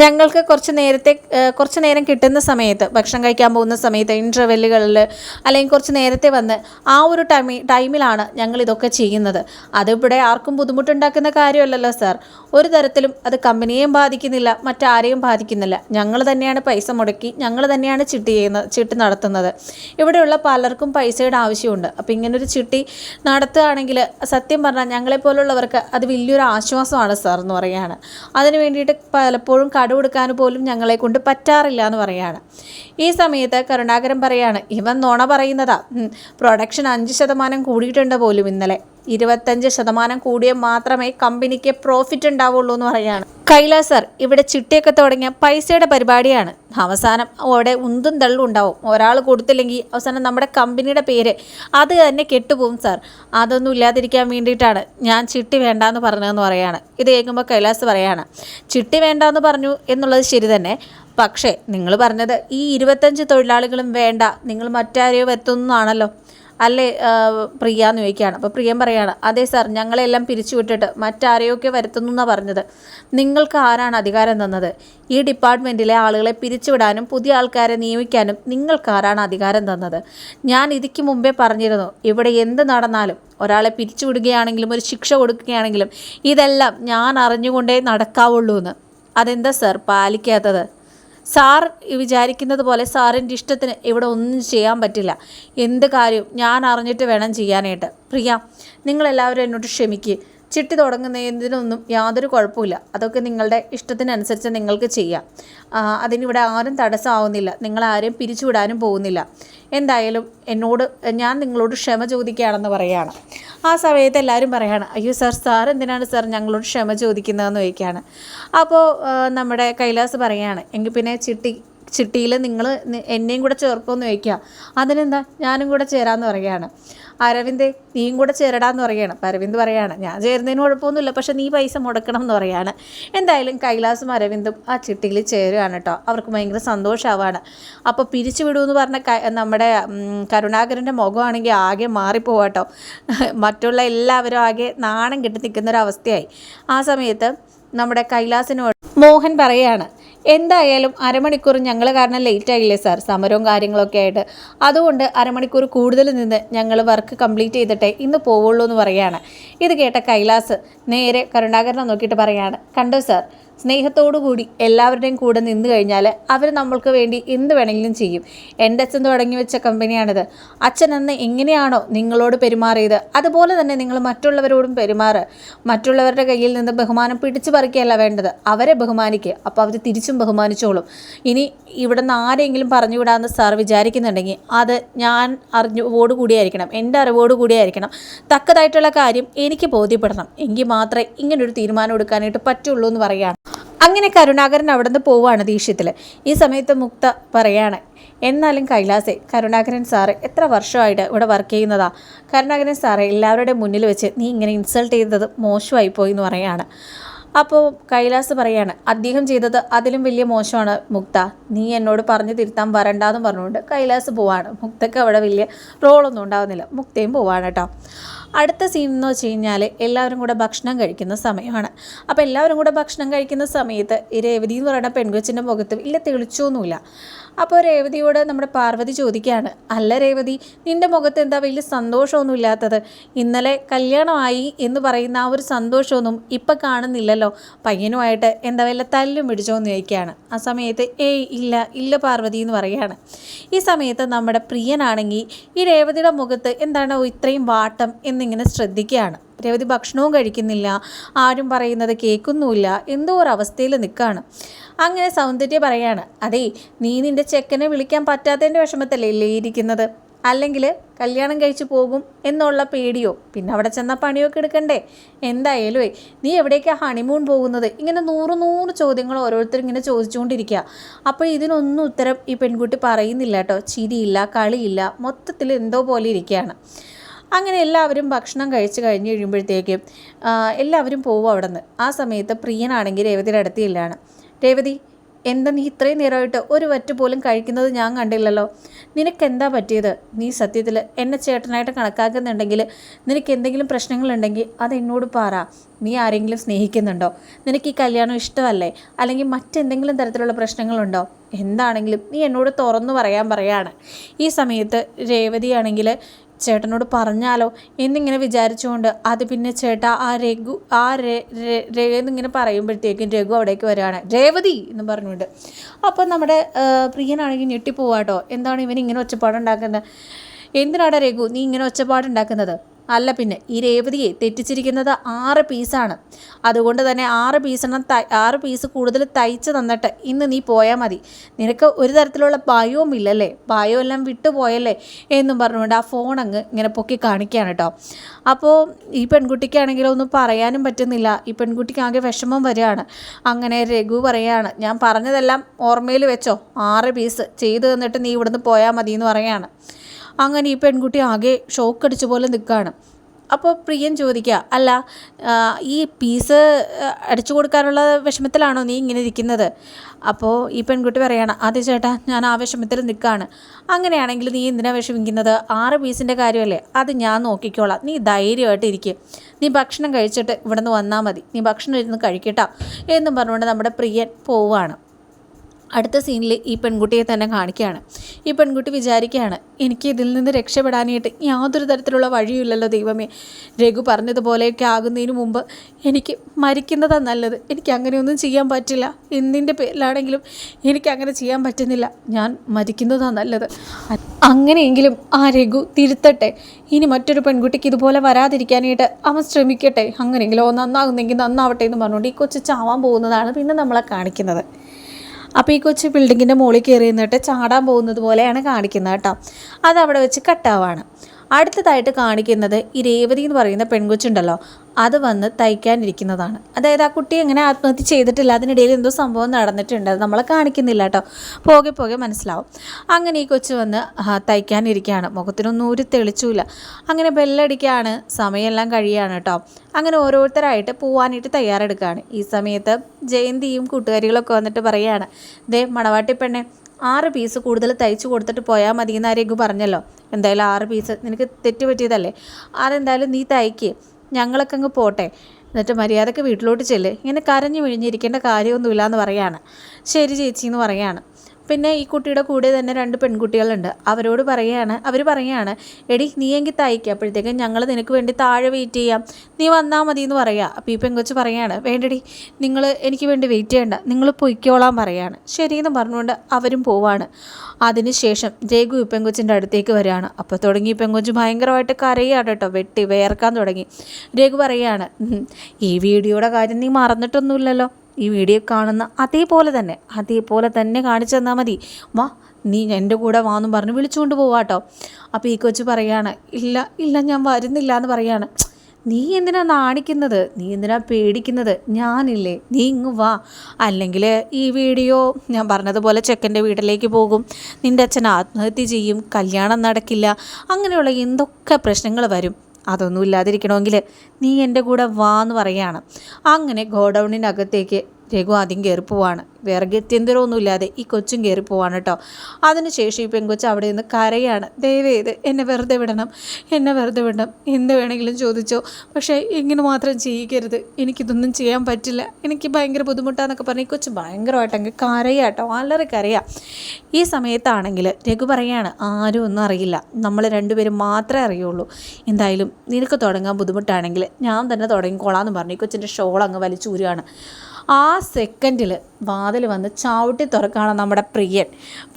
ഞങ്ങൾക്ക് കുറച്ച് നേരത്തെ കുറച്ച് നേരം കിട്ടുന്ന സമയത്ത് ഭക്ഷണം കഴിക്കാൻ പോകുന്ന സമയത്ത് ഇന്റർവെല്ലുകളിൽ അല്ലെങ്കിൽ കുറച്ച് നേരത്തെ വന്ന് ആ ഒരു ടൈമി ടൈമിലാണ് ഞങ്ങൾ ഇതൊക്കെ ചെയ്യുന്നത്. അതിവിടെ ആർക്കും ബുദ്ധിമുട്ടുണ്ടാക്കുന്ന കാര്യമല്ലല്ലോ സാർ. ഒരു തരത്തിലും അത് കമ്പനിയെയും ബാധിക്കുന്നില്ല മറ്റാരെയും ബാധിക്കുന്നില്ല. ഞങ്ങൾ തന്നെയാണ് പൈസ മുടക്കി ഞങ്ങൾ തന്നെയാണ് ചിട്ടി ചെയ്യുന്നത് ചിട്ട് നടത്തുന്നത്. ഇവിടെയുള്ള പലർക്കും പൈസയുടെ ആവശ്യമുണ്ട്. അപ്പോൾ ഇങ്ങനൊരു ചിട്ടി നടത്തുകയാണെങ്കിൽ സത്യം പറഞ്ഞാൽ ഞങ്ങളെപ്പോലുള്ളവർക്ക് അത് വലിയൊരു ആശ്വാസമാണ് സാർ എന്ന് പറയുകയാണ്. അതിന് വേണ്ടിയിട്ട് പലപ്പോഴും കട കൊടുക്കാൻ പോലും ഞങ്ങളെ കൊണ്ട് പറ്റാറില്ല എന്ന് പറയാണ്. ഈ സമയത്ത് കരുണാകരൻ പറയാണ് ഇവൻ നുണ പറയുന്നതാ. പ്രൊഡക്ഷൻ അഞ്ച് ശതമാനം കൂടിയിട്ടുണ്ട് പോലും ഇന്നലെ. ഇരുപത്തഞ്ച് ശതമാനം കൂടിയ മാത്രമേ കമ്പനിക്ക് പ്രോഫിറ്റ് ഉണ്ടാവുള്ളൂ എന്ന് പറയാണ് കൈലാസർ സർ ഇവിടെ ചിട്ടിയൊക്കെ തുടങ്ങിയ പൈസയുടെ പരിപാടിയാണ്. അവസാനം അവിടെ ഉന്തും തള്ളും ഉണ്ടാവും. ഒരാൾ കൊടുത്തില്ലെങ്കിൽ അവസാനം നമ്മുടെ കമ്പനിയുടെ പേര് അത് തന്നെ കെട്ടുപോകും സാർ. അതൊന്നും ഇല്ലാതിരിക്കാൻ വേണ്ടിയിട്ടാണ് ഞാൻ ചിട്ടി വേണ്ടാന്ന് പറഞ്ഞതെന്ന് പറയാണ് ഇത് കേൾക്കുമ്പോൾ കൈലാസ് പറയാണ് ചിട്ടി വേണ്ടാന്ന് പറഞ്ഞു എന്നുള്ളത് ശരി തന്നെ. പക്ഷേ നിങ്ങൾ പറഞ്ഞത് ഈ ഇരുപത്തഞ്ച് തൊഴിലാളികളും വേണ്ട. നിങ്ങൾ മറ്റാരെയോ എത്തുന്നതാണല്ലോ അല്ലേ പ്രിയ എന്ന് ചോദിക്കുകയാണ്. അപ്പോൾ പ്രിയം പറയാണ് അതെ സാർ ഞങ്ങളെല്ലാം പിരിച്ചുവിട്ടിട്ട് മറ്റാരെയൊക്കെ വരുത്തുന്നു എന്നാണ് പറഞ്ഞത്. നിങ്ങൾക്ക് ആരാണ് അധികാരം തന്നത്? ഈ ഡിപ്പാർട്ട്മെന്റിലെ ആളുകളെ പിരിച്ചുവിടാനും പുതിയ ആൾക്കാരെ നിയമിക്കാനും നിങ്ങൾക്ക് ആരാണ് അധികാരം തന്നത്? ഞാൻ ഇതിക്ക് മുമ്പേ പറഞ്ഞിരുന്നു ഇവിടെ എന്ത് നടന്നാലും ഒരാളെ പിരിച്ചുവിടുകയാണെങ്കിലും ഒരു ശിക്ഷ കൊടുക്കുകയാണെങ്കിലും ഇതെല്ലാം ഞാൻ അറിഞ്ഞുകൊണ്ടേ നടക്കാവുള്ളൂ എന്ന് അതെന്താ സാർ പാലിക്കാത്തത്? സാർ വിചാരിക്കുന്നത് പോലെ സാറിന്റെ ഇഷ്ടത്തിന് ഇവിടെ ഒന്നും ചെയ്യാൻ പറ്റില്ല. എന്ത് കാര്യവും ഞാൻ അറിഞ്ഞിട്ട് വേണം ചെയ്യാനായിട്ട്. പ്രിയ നിങ്ങളെല്ലാവരും എന്നോട് ക്ഷമിക്കുക ചിട്ടി തുടങ്ങുന്നതിനൊന്നും യാതൊരു കുഴപ്പമില്ല അതൊക്കെ നിങ്ങളുടെ ഇഷ്ടത്തിനനുസരിച്ച് നിങ്ങൾക്ക് ചെയ്യാം. അതിനിവിടെ ആരും തടസ്സമാവുന്നില്ല. നിങ്ങളാരെയും പിരിച്ചുവിടാനും പോകുന്നില്ല. എന്തായാലും എന്നോട് ഞാൻ നിങ്ങളോട് ക്ഷമ ചോദിക്കുകയാണെന്ന് പറയുകയാണ്. ആ സമയത്ത് എല്ലാവരും പറയുകയാണ് അയ്യോ സാർ സാർ എന്തിനാണ് സാർ ഞങ്ങളോട് ക്ഷമ ചോദിക്കുന്നതെന്ന് ചോദിക്കുകയാണ്? അപ്പോൾ നമ്മുടെ കൈലാസ് പറയുകയാണ് എങ്കിൽ പിന്നെ ചിട്ടി ചിട്ടിയിൽ നിങ്ങൾ എന്നെയും കൂടെ ചേർക്കുമെന്ന് ചോദിക്കുക. അതിനെന്താ? ഞാനും കൂടെ ചേരാമെന്ന് പറയുകയാണ്. അരവിന്ദ് നീയും കൂടെ ചേരടാന്ന് പറയുകയാണ് അപ്പം അരവിന്ദ് പറയാണ് ഞാൻ ചേരുന്നതിന് കുഴപ്പമൊന്നുമില്ല പക്ഷേ നീ പൈസ മുടക്കണം എന്ന് പറയാണ്. എന്തായാലും കൈലാസും അരവിന്ദും ആ ചിട്ടിയിൽ ചേരുകയാണ് കേട്ടോ അവർക്ക് ഭയങ്കര സന്തോഷമാവാണ് അപ്പോൾ പിരിച്ചു വിടുമെന്ന് പറഞ്ഞ നമ്മുടെ കരുണാകരന്റെ മുഖമാണെങ്കിൽ ആകെ മാറിപ്പോവാട്ടോ മറ്റുള്ള എല്ലാവരും ആകെ നാണം കെട്ടി നിൽക്കുന്ന ഒരു അവസ്ഥയായി. ആ സമയത്ത് നമ്മുടെ കൈലാസിനോട് മോഹൻ പറയാണ് എന്തായാലും അരമണിക്കൂർ ഞങ്ങൾ കാരണം ലേറ്റ് ആയില്ലേ സാർ സമരവും കാര്യങ്ങളൊക്കെ ആയിട്ട്. അതുകൊണ്ട് അരമണിക്കൂർ കൂടുതൽ നിന്ന് ഞങ്ങൾ വർക്ക് കംപ്ലീറ്റ് ചെയ്തിട്ടേ ഇന്ന് പോവുള്ളൂ എന്ന് പറയാണ്. ഇത് കേട്ട കൈലാസ് നേരെ കരുണാകരനെ നോക്കിയിട്ട് പറയാണ് കണ്ടോ സാർ സ്നേഹത്തോടുകൂടി എല്ലാവരുടെയും കൂടെ നിന്ന് കഴിഞ്ഞാൽ അവർ നമ്മൾക്ക് വേണ്ടി എന്ത് വേണമെങ്കിലും ചെയ്യും. എന്റെ അച്ഛൻ തുടങ്ങി വെച്ച കമ്പനിയാണിത്. അച്ഛൻ അന്ന് എങ്ങനെയാണോ നിങ്ങളോട് പെരുമാറിയത് അതുപോലെ തന്നെ നിങ്ങൾ മറ്റുള്ളവരോടും പെരുമാറ്. മറ്റുള്ളവരുടെ കയ്യിൽ നിന്ന് ബഹുമാനം പിടിച്ചു പറിക്കുകയല്ല വേണ്ടത്. അവരെ ബഹുമാനിക്കുക അപ്പോൾ അവർ തിരിച്ചും ബഹുമാനിച്ചോളും. ഇനി ഇവിടെ നിന്ന് ആരെങ്കിലും പറഞ്ഞുവിടാമെന്ന് സാർ വിചാരിക്കുന്നുണ്ടെങ്കിൽ അത് ഞാൻ അറിഞ്ഞോടുകൂടിയായിരിക്കണം എന്റെ അറിവോടുകൂടിയായിരിക്കണം തക്കതായിട്ടുള്ള കാര്യം എനിക്ക് ബോധ്യപ്പെടണം. എങ്കിൽ മാത്രമേ ഇങ്ങനൊരു തീരുമാനം എടുക്കാനായിട്ട് പറ്റുള്ളൂ എന്ന് പറയുകയാണ്. അങ്ങനെ കരുണാകരൻ അവിടെ നിന്ന് പോവുകയാണ് ദേഷ്യത്തിൽ ഈ സമയത്ത് മുക്ത പറയാണ് എന്നാലും കൈലാസേ കരുണാകരൻ സാറ് എത്ര വർഷമായിട്ട് ഇവിടെ വർക്ക് ചെയ്യുന്നതാ? കരുണാകരൻ സാറെ എല്ലാവരുടെ മുന്നിൽ വെച്ച് നീ ഇങ്ങനെ ഇൻസൾട്ട് ചെയ്തത് മോശമായി പോയി എന്ന് പറയാണ്. അപ്പോൾ കൈലാസ് പറയാണ് അദ്ദേഹം ചെയ്തത് അതിലും വലിയ മോശമാണ് മുക്ത. നീ എന്നോട് പറഞ്ഞു തിരുത്താൻ വരണ്ടെന്ന് പറഞ്ഞുകൊണ്ട് കൈലാസ് പോവാണ്. മുക്തക്ക് അവിടെ വലിയ റോളൊന്നും ഉണ്ടാകുന്നില്ല മുക്തയും പോവാണ് കേട്ടോ. അടുത്ത സീൻ എന്ന് വെച്ച് കഴിഞ്ഞാൽ എല്ലാവരും കൂടെ ഭക്ഷണം കഴിക്കുന്ന സമയമാണ്. അപ്പോൾ എല്ലാവരും കൂടെ ഭക്ഷണം കഴിക്കുന്ന സമയത്ത് ഈ രേവതി എന്ന് പറയുന്ന പെൺകൊച്ചിന്റെ മുഖത്ത് ഇല്ല തെളിച്ചൊന്നുമില്ല. അപ്പോൾ രേവതിയോട് നമ്മുടെ പാർവതി ചോദിക്കുകയാണ് അല്ല രേവതി നിന്റെ മുഖത്ത് എന്താ വലിയ സന്തോഷമൊന്നും ഇല്ലാത്തത്? ഇന്നലെ കല്യാണമായി എന്ന് പറയുന്ന ആ ഒരു സന്തോഷമൊന്നും ഇപ്പം കാണുന്നില്ലല്ലോ. പയ്യനുമായിട്ട് എന്താ വല്ല തല്ലും പിടിച്ചോ എന്ന് ചോദിക്കുകയാണ്. ആ സമയത്ത് ഏയ് ഇല്ല ഇല്ല പാർവതി എന്ന് പറയുകയാണ്. ഈ സമയത്ത് നമ്മുടെ പ്രിയനാണെങ്കിൽ ഈ രേവതിയുടെ മുഖത്ത് എന്താണ് ഇത്രയും വാട്ടം എന്നിങ്ങനെ ശ്രദ്ധിക്കുകയാണ്. രേവതി ഭക്ഷണവും കഴിക്കുന്നില്ല. ആരും പറയുന്നത് കേൾക്കുന്നുമില്ല. എന്തോ ഒരു അവസ്ഥയിൽ നിൽക്കുകയാണ് അങ്ങനെ സൗന്ദര്യ പറയാണ് അതേ നീ നിന്റെ ചെക്കനെ വിളിക്കാൻ പറ്റാത്തതിന്റെ വിഷമത്തല്ലേ ഇല്ലേ ഇരിക്കുന്നത്? അല്ലെങ്കിൽ കല്യാണം കഴിച്ചു പോകും എന്നുള്ള പേടിയോ? പിന്നെ അവിടെ ചെന്ന പണിയൊക്കെ എടുക്കണ്ടേ? എന്തായാലും നീ എവിടേക്കാണ് ഹണിമൂൺ പോകുന്നത്? ഇങ്ങനെ നൂറ് നൂറ് ചോദ്യങ്ങൾ ഓരോരുത്തർ ഇങ്ങനെ ചോദിച്ചുകൊണ്ടിരിക്കുക. അപ്പോൾ ഇതിനൊന്നും ഉത്തരം ഈ പെൺകുട്ടി പറയുന്നില്ല കേട്ടോ. ചിരിയില്ല കളിയില്ല. മൊത്തത്തിൽ എന്തോ പോലെ ഇരിക്കുകയാണ്. അങ്ങനെ എല്ലാവരും ഭക്ഷണം കഴിച്ച് കഴിഞ്ഞ് കഴിയുമ്പോഴത്തേക്കും എല്ലാവരും പോകും അവിടെ നിന്ന് ആ സമയത്ത് പ്രിയനാണെങ്കിൽ രേവതിയുടെ അടുത്തില്ലാണ് രേവതി എന്താ നീ ഇത്രയും നേരമായിട്ട് ഒരു വറ്റ് പോലും കഴിക്കുന്നത് ഞാൻ കണ്ടില്ലല്ലോ. നിനക്കെന്താ പറ്റിയത്? നീ സത്യത്തിൽ എന്നെ ചേട്ടനായിട്ട് കണക്കാക്കുന്നുണ്ടെങ്കിൽ നിനക്ക് എന്തെങ്കിലും പ്രശ്നങ്ങളുണ്ടെങ്കിൽ അത് എന്നോട് പറ. നീ ആരെങ്കിലും സ്നേഹിക്കുന്നുണ്ടോ? നിനക്ക് ഈ കല്യാണം ഇഷ്ടമല്ലേ? അല്ലെങ്കിൽ മറ്റെന്തെങ്കിലും തരത്തിലുള്ള പ്രശ്നങ്ങളുണ്ടോ? എന്താണെങ്കിലും നീ എന്നോട് തുറന്നു പറയാൻ പറയാണ്. ഈ സമയത്ത് രേവതിയാണെങ്കിൽ ചേട്ടനോട് പറഞ്ഞാലോ എന്നിങ്ങനെ വിചാരിച്ചുകൊണ്ട്. അത് പിന്നെ ചേട്ട ആ രഘു ആ എന്നിങ്ങനെ പറയുമ്പോഴത്തേക്കും രഘു അവിടേക്ക് വരികയാണ്. രേവതി എന്ന് പറഞ്ഞുകൊണ്ട്. അപ്പോൾ നമ്മുടെ പ്രിയനാണെങ്കിൽ ഞെട്ടിപ്പോവാട്ടോ. എന്താണ് ഇവൻ ഇങ്ങനെ ഒച്ചപ്പാടുണ്ടാക്കുന്നത്? എന്തിനാടാ രഘു നീ ഇങ്ങനെ ഒച്ചപ്പാടുണ്ടാക്കുന്നത്? അല്ല പിന്നെ ഈ രേവതിയെ തെറ്റിച്ചിരിക്കുന്നത് ആറ് പീസാണ്. അതുകൊണ്ട് തന്നെ ആറ് പീസെണ്ണം തൈ ആറ് പീസ് കൂടുതൽ തയ്ച്ച് തന്നിട്ട് ഇന്ന് നീ പോയാൽ മതി. നിനക്ക് ഒരു തരത്തിലുള്ള ഭയവും ഇല്ലല്ലേ? ഭയം എല്ലാം വിട്ടുപോയല്ലേ എന്നും പറഞ്ഞുകൊണ്ട് ആ ഫോൺ അങ്ങ് ഇങ്ങനെ പൊക്കി കാണിക്കുകയാണ് കേട്ടോ. അപ്പോൾ ഈ പെൺകുട്ടിക്കാണെങ്കിലും ഒന്നും പറയാനും പറ്റുന്നില്ല. ഈ പെൺകുട്ടിക്ക് ആകെ വിഷമം വരികയാണ്. അങ്ങനെ രഘു പറയാണ് ഞാൻ പറഞ്ഞതെല്ലാം ഓർമ്മയിൽ വെച്ചോ? ആറ് പീസ് ചെയ്തു തന്നിട്ട് നീ ഇവിടുന്ന് പോയാൽ മതി എന്ന് പറയാണ് അങ്ങനെ ഈ പെൺകുട്ടി ആകെ ഷോക്ക് അടിച്ച പോലെ നിൽക്കുകയാണ്. അപ്പോൾ പ്രിയൻ ചോദിക്കുക അല്ല ഈ പീസ് അടിച്ചു കൊടുക്കാനുള്ള വിഷമത്തിലാണോ നീ ഇങ്ങനെ ഇരിക്കുന്നത്? അപ്പോൾ ഈ പെൺകുട്ടി പറയണം അതെ ചേട്ടാ ഞാൻ ആ വിഷമത്തിൽ നിൽക്കുകയാണ്. അങ്ങനെയാണെങ്കിൽ നീ എന്തിനാ വിഷമിക്കുന്നത്? ആറ് പീസിന്റെ കാര്യമല്ലേ? അത് ഞാൻ നോക്കിക്കോളാം. നീ ധൈര്യമായിട്ട് ഇരിക്കുക നീ ഭക്ഷണം കഴിച്ചിട്ട് ഇവിടെ നിന്ന് വന്നാൽ മതി. നീ ഭക്ഷണം ഇരുന്ന് കഴിക്കട്ടാ എന്നും പറഞ്ഞുകൊണ്ട് നമ്മുടെ പ്രിയൻ പോവുകയാണ്. അടുത്ത സീനിൽ ഈ പെൺകുട്ടിയെ തന്നെ കാണിക്കുകയാണ്. ഈ പെൺകുട്ടി വിചാരിക്കുകയാണ് എനിക്ക് ഇതിൽ നിന്ന് രക്ഷപ്പെടാനായിട്ട് യാതൊരു തരത്തിലുള്ള വഴിയുമില്ലല്ലോ ദൈവമേ. രഘു പറഞ്ഞതുപോലെയൊക്കെ ആകുന്നതിന് മുമ്പ് എനിക്ക് മരിക്കുന്നതാണ് നല്ലത്. എനിക്ക് അങ്ങനെയൊന്നും ചെയ്യാൻ പറ്റില്ല. എന്തിന്റെ പേരിലാണെങ്കിലും എനിക്ക് അങ്ങനെ ചെയ്യാൻ പറ്റുന്നില്ല. ഞാൻ മരിക്കുന്നതാണ് നല്ലത്. അങ്ങനെയെങ്കിലും ആ രഘു തിരുത്തട്ടെ. ഇനി മറ്റൊരു പെൺകുട്ടിക്ക് ഇതുപോലെ വരാതിരിക്കാനായിട്ട് അവൻ ശ്രമിക്കട്ടെ. അങ്ങനെയെങ്കിലും നന്നാകുന്നെങ്കിൽ നന്നാവട്ടെ എന്ന് പറഞ്ഞുകൊണ്ട് ഈ കൊച്ചു ചാവാൻ പോകുന്നതാണ് പിന്നെ നമ്മളെ കാണിക്കുന്നത്. അപ്പോൾ ഈ കൊച്ചു ബിൽഡിങ്ങിന്റെ മുകളിൽ കയറി നിന്നിട്ട് ചാടാൻ പോകുന്നത് പോലെയാണ് കാണിക്കുന്നത് കേട്ടോ. അത് അവിടെ വെച്ച് കട്ടാവാണ് അടുത്തതായിട്ട് കാണിക്കുന്നത് ഈ രേവതി എന്ന് പറയുന്ന പെൺകൊച്ചുണ്ടല്ലോ. അത് വന്ന് തയ്ക്കാനിരിക്കുന്നതാണ്. അതായത് ആ കുട്ടി എങ്ങനെ ആത്മഹത്യ ചെയ്തിട്ടില്ല അതിനിടയിൽ എന്തോ സംഭവം നടന്നിട്ടുണ്ട് അത് നമ്മളെ കാണിക്കുന്നില്ല കേട്ടോ. പോകെ പോകെ മനസ്സിലാവും. അങ്ങനെ ഈ കൊച്ചു വന്ന് തയ്ക്കാനിരിക്കുകയാണ്. മുഖത്തിനൊന്നും ഒരു തെളിച്ചുമില്ല അങ്ങനെ ബെല്ലടിക്കുകയാണ് സമയമെല്ലാം കഴിയാണ് കേട്ടോ. അങ്ങനെ ഓരോരുത്തരായിട്ട് പോവാനായിട്ട് തയ്യാറെടുക്കുകയാണ്. ഈ സമയത്ത് ജയന്തിയും കൂട്ടുകാരികളൊക്കെ വന്നിട്ട് പറയുകയാണ് ദേ മണവാട്ടി പെണ്ണെ ആറ് പീസ് കൂടുതൽ തയ്ച്ചു കൊടുത്തിട്ട് പോയാൽ മതി എന്ന് പറഞ്ഞല്ലോ. എന്തായാലും ആറ് പീസ് നിനക്ക് തെറ്റ് പറ്റിയതല്ലേ അതെന്തായാലും നീ തയ്ക്ക്. ഞങ്ങളൊക്കെ അങ്ങ് പോട്ടെ. എന്നിട്ട് മര്യാദയ്ക്ക് വീട്ടിലോട്ട് ചെല്ലേ. ഇങ്ങനെ കരഞ്ഞു വിഴിഞ്ഞിരിക്കേണ്ട കാര്യമൊന്നുമില്ല എന്ന് പറയാണ്. ശരി ചേച്ചി എന്ന് പറയാണ്. പിന്നെ ഈ കുട്ടിയുടെ കൂടെ തന്നെ രണ്ട് പെൺകുട്ടികളുണ്ട്. അവരോട് പറയുകയാണ് അവർ പറയുകയാണ് എടി നീ എങ്കിൽ തയ്ക്കുക അപ്പോഴത്തേക്കും ഞങ്ങൾ നിനക്ക് വേണ്ടി താഴെ വെയിറ്റ് ചെയ്യാം. നീ വന്നാൽ മതി എന്ന് പറയുക അപ്പോൾ ഈ പെങ്കൊച്ച് പറയുകയാണ് വേണ്ടടി നിങ്ങൾ എനിക്ക് വേണ്ടി വെയിറ്റ് ചെയ്യണ്ട. നിങ്ങൾ പൊയ്ക്കോളാൻ പറയാണ്. ശരിയെന്ന് പറഞ്ഞുകൊണ്ട് അവരും പോവാണ്. അതിനുശേഷം രഘു ഈ പെങ്കൊച്ചിന്റെ അടുത്തേക്ക് വരികയാണ് അപ്പോൾ തുടങ്ങി ഈ പെങ്കൊച്ച് ഭയങ്കരമായിട്ട് കരയാണ് കേട്ടോ വെട്ടി വേർക്കാൻ തുടങ്ങി. രഘു പറയുകയാണ് ഈ വീഡിയോയുടെ കാര്യം നീ മറന്നിട്ടൊന്നുമില്ലല്ലോ. ഈ വീഡിയോ കാണുന്ന അതേപോലെ തന്നെ അതേപോലെ തന്നെ കാണിച്ചു തന്നാൽ മതി. വാ നീ എന്റെ കൂടെ വാന്നും പറഞ്ഞ് വിളിച്ചുകൊണ്ട് പോവാട്ടോ അപ്പോൾ ഈ കൊച്ചു പറയാണ് ഇല്ല ഇല്ല ഞാൻ വരുന്നില്ല എന്ന് പറയാണ്. നീ എന്തിനാ നാണിക്കുന്നത്? നീ എന്തിനാ പേടിക്കുന്നത്? ഞാനില്ലേ നീ ഇങ്ങ് വാ. അല്ലെങ്കിൽ ഈ വീഡിയോ ഞാൻ പറഞ്ഞതുപോലെ ചെക്കന്റെ വീട്ടിലേക്ക് പോകും. നിന്റെ അച്ഛൻ ആത്മഹത്യ ചെയ്യും കല്യാണം നടക്കില്ല അങ്ങനെയുള്ള എന്തൊക്കെ പ്രശ്നങ്ങൾ വരും. അതൊന്നും ഇല്ലാതിരിക്കണമെങ്കിൽ നീ എന്റെ കൂടെ വാ എന്ന് പറയുകയാണ്. അങ്ങനെ ഗോഡൗണിനകത്തേക്ക് രഘു ആദ്യം കയറി പോവാണ് വേറെ ഗത്യന്തരമൊന്നുമില്ലാതെ ഈ കൊച്ചും കയറി പോവാണ് കേട്ടോ അതിനുശേഷം ഈ പെൺകൊച്ച് അവിടെ നിന്ന് കരയാണ്. ദയവേത് എന്നെ വെറുതെ വിടണം എന്നെ വെറുതെ വിടണം. എന്ത് വേണമെങ്കിലും ചോദിച്ചോ. പക്ഷേ ഇങ്ങനെ മാത്രം ചെയ്യിക്കരുത്. എനിക്കിതൊന്നും ചെയ്യാൻ പറ്റില്ല. എനിക്ക് ഭയങ്കര ബുദ്ധിമുട്ടാന്നൊക്കെ പറഞ്ഞ് ഈ കൊച്ച് ഭയങ്കരമായിട്ടെങ്കിൽ കരയാട്ടോ വളരെ കരയാ. ഈ സമയത്താണെങ്കിൽ രഘു പറയാണ് ആരും ഒന്നും അറിയില്ല. നമ്മൾ രണ്ടുപേരും മാത്രമേ അറിയുള്ളൂ. എന്തായാലും നിനക്ക് തുടങ്ങാൻ ബുദ്ധിമുട്ടാണെങ്കിൽ ഞാൻ തന്നെ തുടങ്ങിക്കോളാം എന്ന് പറഞ്ഞു ഈ കൊച്ചിന്റെ ഷോൾ അങ്ങ് വലിച്ചൂരുകയാണ് ആ സെക്കൻഡിൽ വാതിൽ വന്ന് ചവിട്ടി തുറക്കുകയാണ് നമ്മുടെ പ്രിയൻ.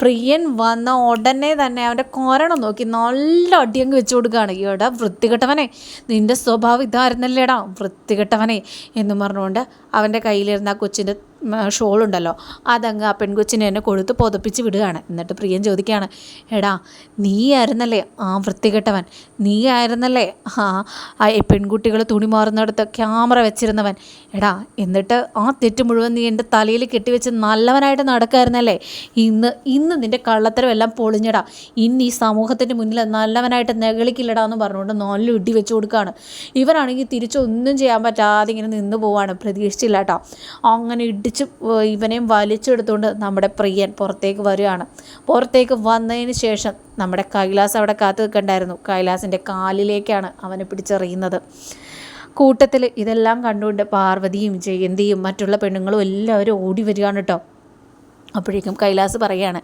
പ്രിയൻ വന്ന ഉടനെ തന്നെ അവന്റെ കൊരണം നോക്കി നല്ല അടിയങ്ങ് വെച്ചു കൊടുക്കുകയാണ്. എടാ വൃത്തികെട്ടവനെ നിന്റെ സ്വഭാവം ഇതായിരുന്നല്ലേടാ വൃത്തികെട്ടവനെ എന്ന് പറഞ്ഞുകൊണ്ട് അവന്റെ കയ്യിലിരുന്ന ആ കൊച്ചിന്റെ ഷോൾ ഉണ്ടല്ലോ അതങ്ങ് ആ പെൺകൊച്ചിനെ എന്നെ കൊടുത്ത് പുതപ്പിച്ച് വിടുകയാണ്. എന്നിട്ട് പ്രിയൻ ചോദിക്കുകയാണ് എടാ നീ ആയിരുന്നല്ലേ ആ വൃത്തികെട്ടവൻ? നീ ആയിരുന്നല്ലേ ആ പെൺകുട്ടികൾ തുണി മാറുന്നിടത്ത് ക്യാമറ വെച്ചിരുന്നവൻ? എടാ എന്നിട്ട് ആ തെറ്റ് മുഴുവൻ നീ എന്റെ തലയിൽ കെട്ടിവെച്ച് നല്ലവനായിട്ട് നടക്കായിരുന്നല്ലേ? ഇന്ന് ഇന്ന് നിന്റെ കള്ളത്തരം എല്ലാം പൊളിഞ്ഞടാ. ഇന്ന് ഈ സമൂഹത്തിന്റെ മുന്നിൽ നല്ലവനായിട്ട് നെകളിക്കില്ലടാ എന്ന് പറഞ്ഞുകൊണ്ട് നല്ല ഇടി വെച്ച് കൊടുക്കുകയാണ്. ഇവനാണെങ്കിൽ തിരിച്ചൊന്നും ചെയ്യാൻ പറ്റാതെ ഇങ്ങനെ നിന്ന് പോവാണ് പ്രതീക്ഷിച്ചില്ല കേട്ടോ. അങ്ങനെ ഇടിച്ച് വ- ഇവനെയും വലിച്ചെടുത്തുകൊണ്ട് നമ്മുടെ പ്രിയൻ പുറത്തേക്ക് വരികയാണ്. പുറത്തേക്ക് വന്നതിന് ശേഷം നമ്മുടെ കൈലാസ് അവിടെ കാത്തു നിൽക്കണ്ടായിരുന്നു. കൈലാസിന്റെ കാലിലേക്കാണ് അവനെ പിടിച്ചെറിയുന്നത്. കൂട്ടത്തിൽ ഇതെല്ലാം കണ്ടുകൊണ്ട് പാർവതിയും ജയന്തിയും മറ്റുള്ള പെണ്ണുങ്ങളും എല്ലാവരും ഓടി വരികയാണ് കേട്ടോ. അപ്പോഴേക്കും കൈലാസ് പറയാണ്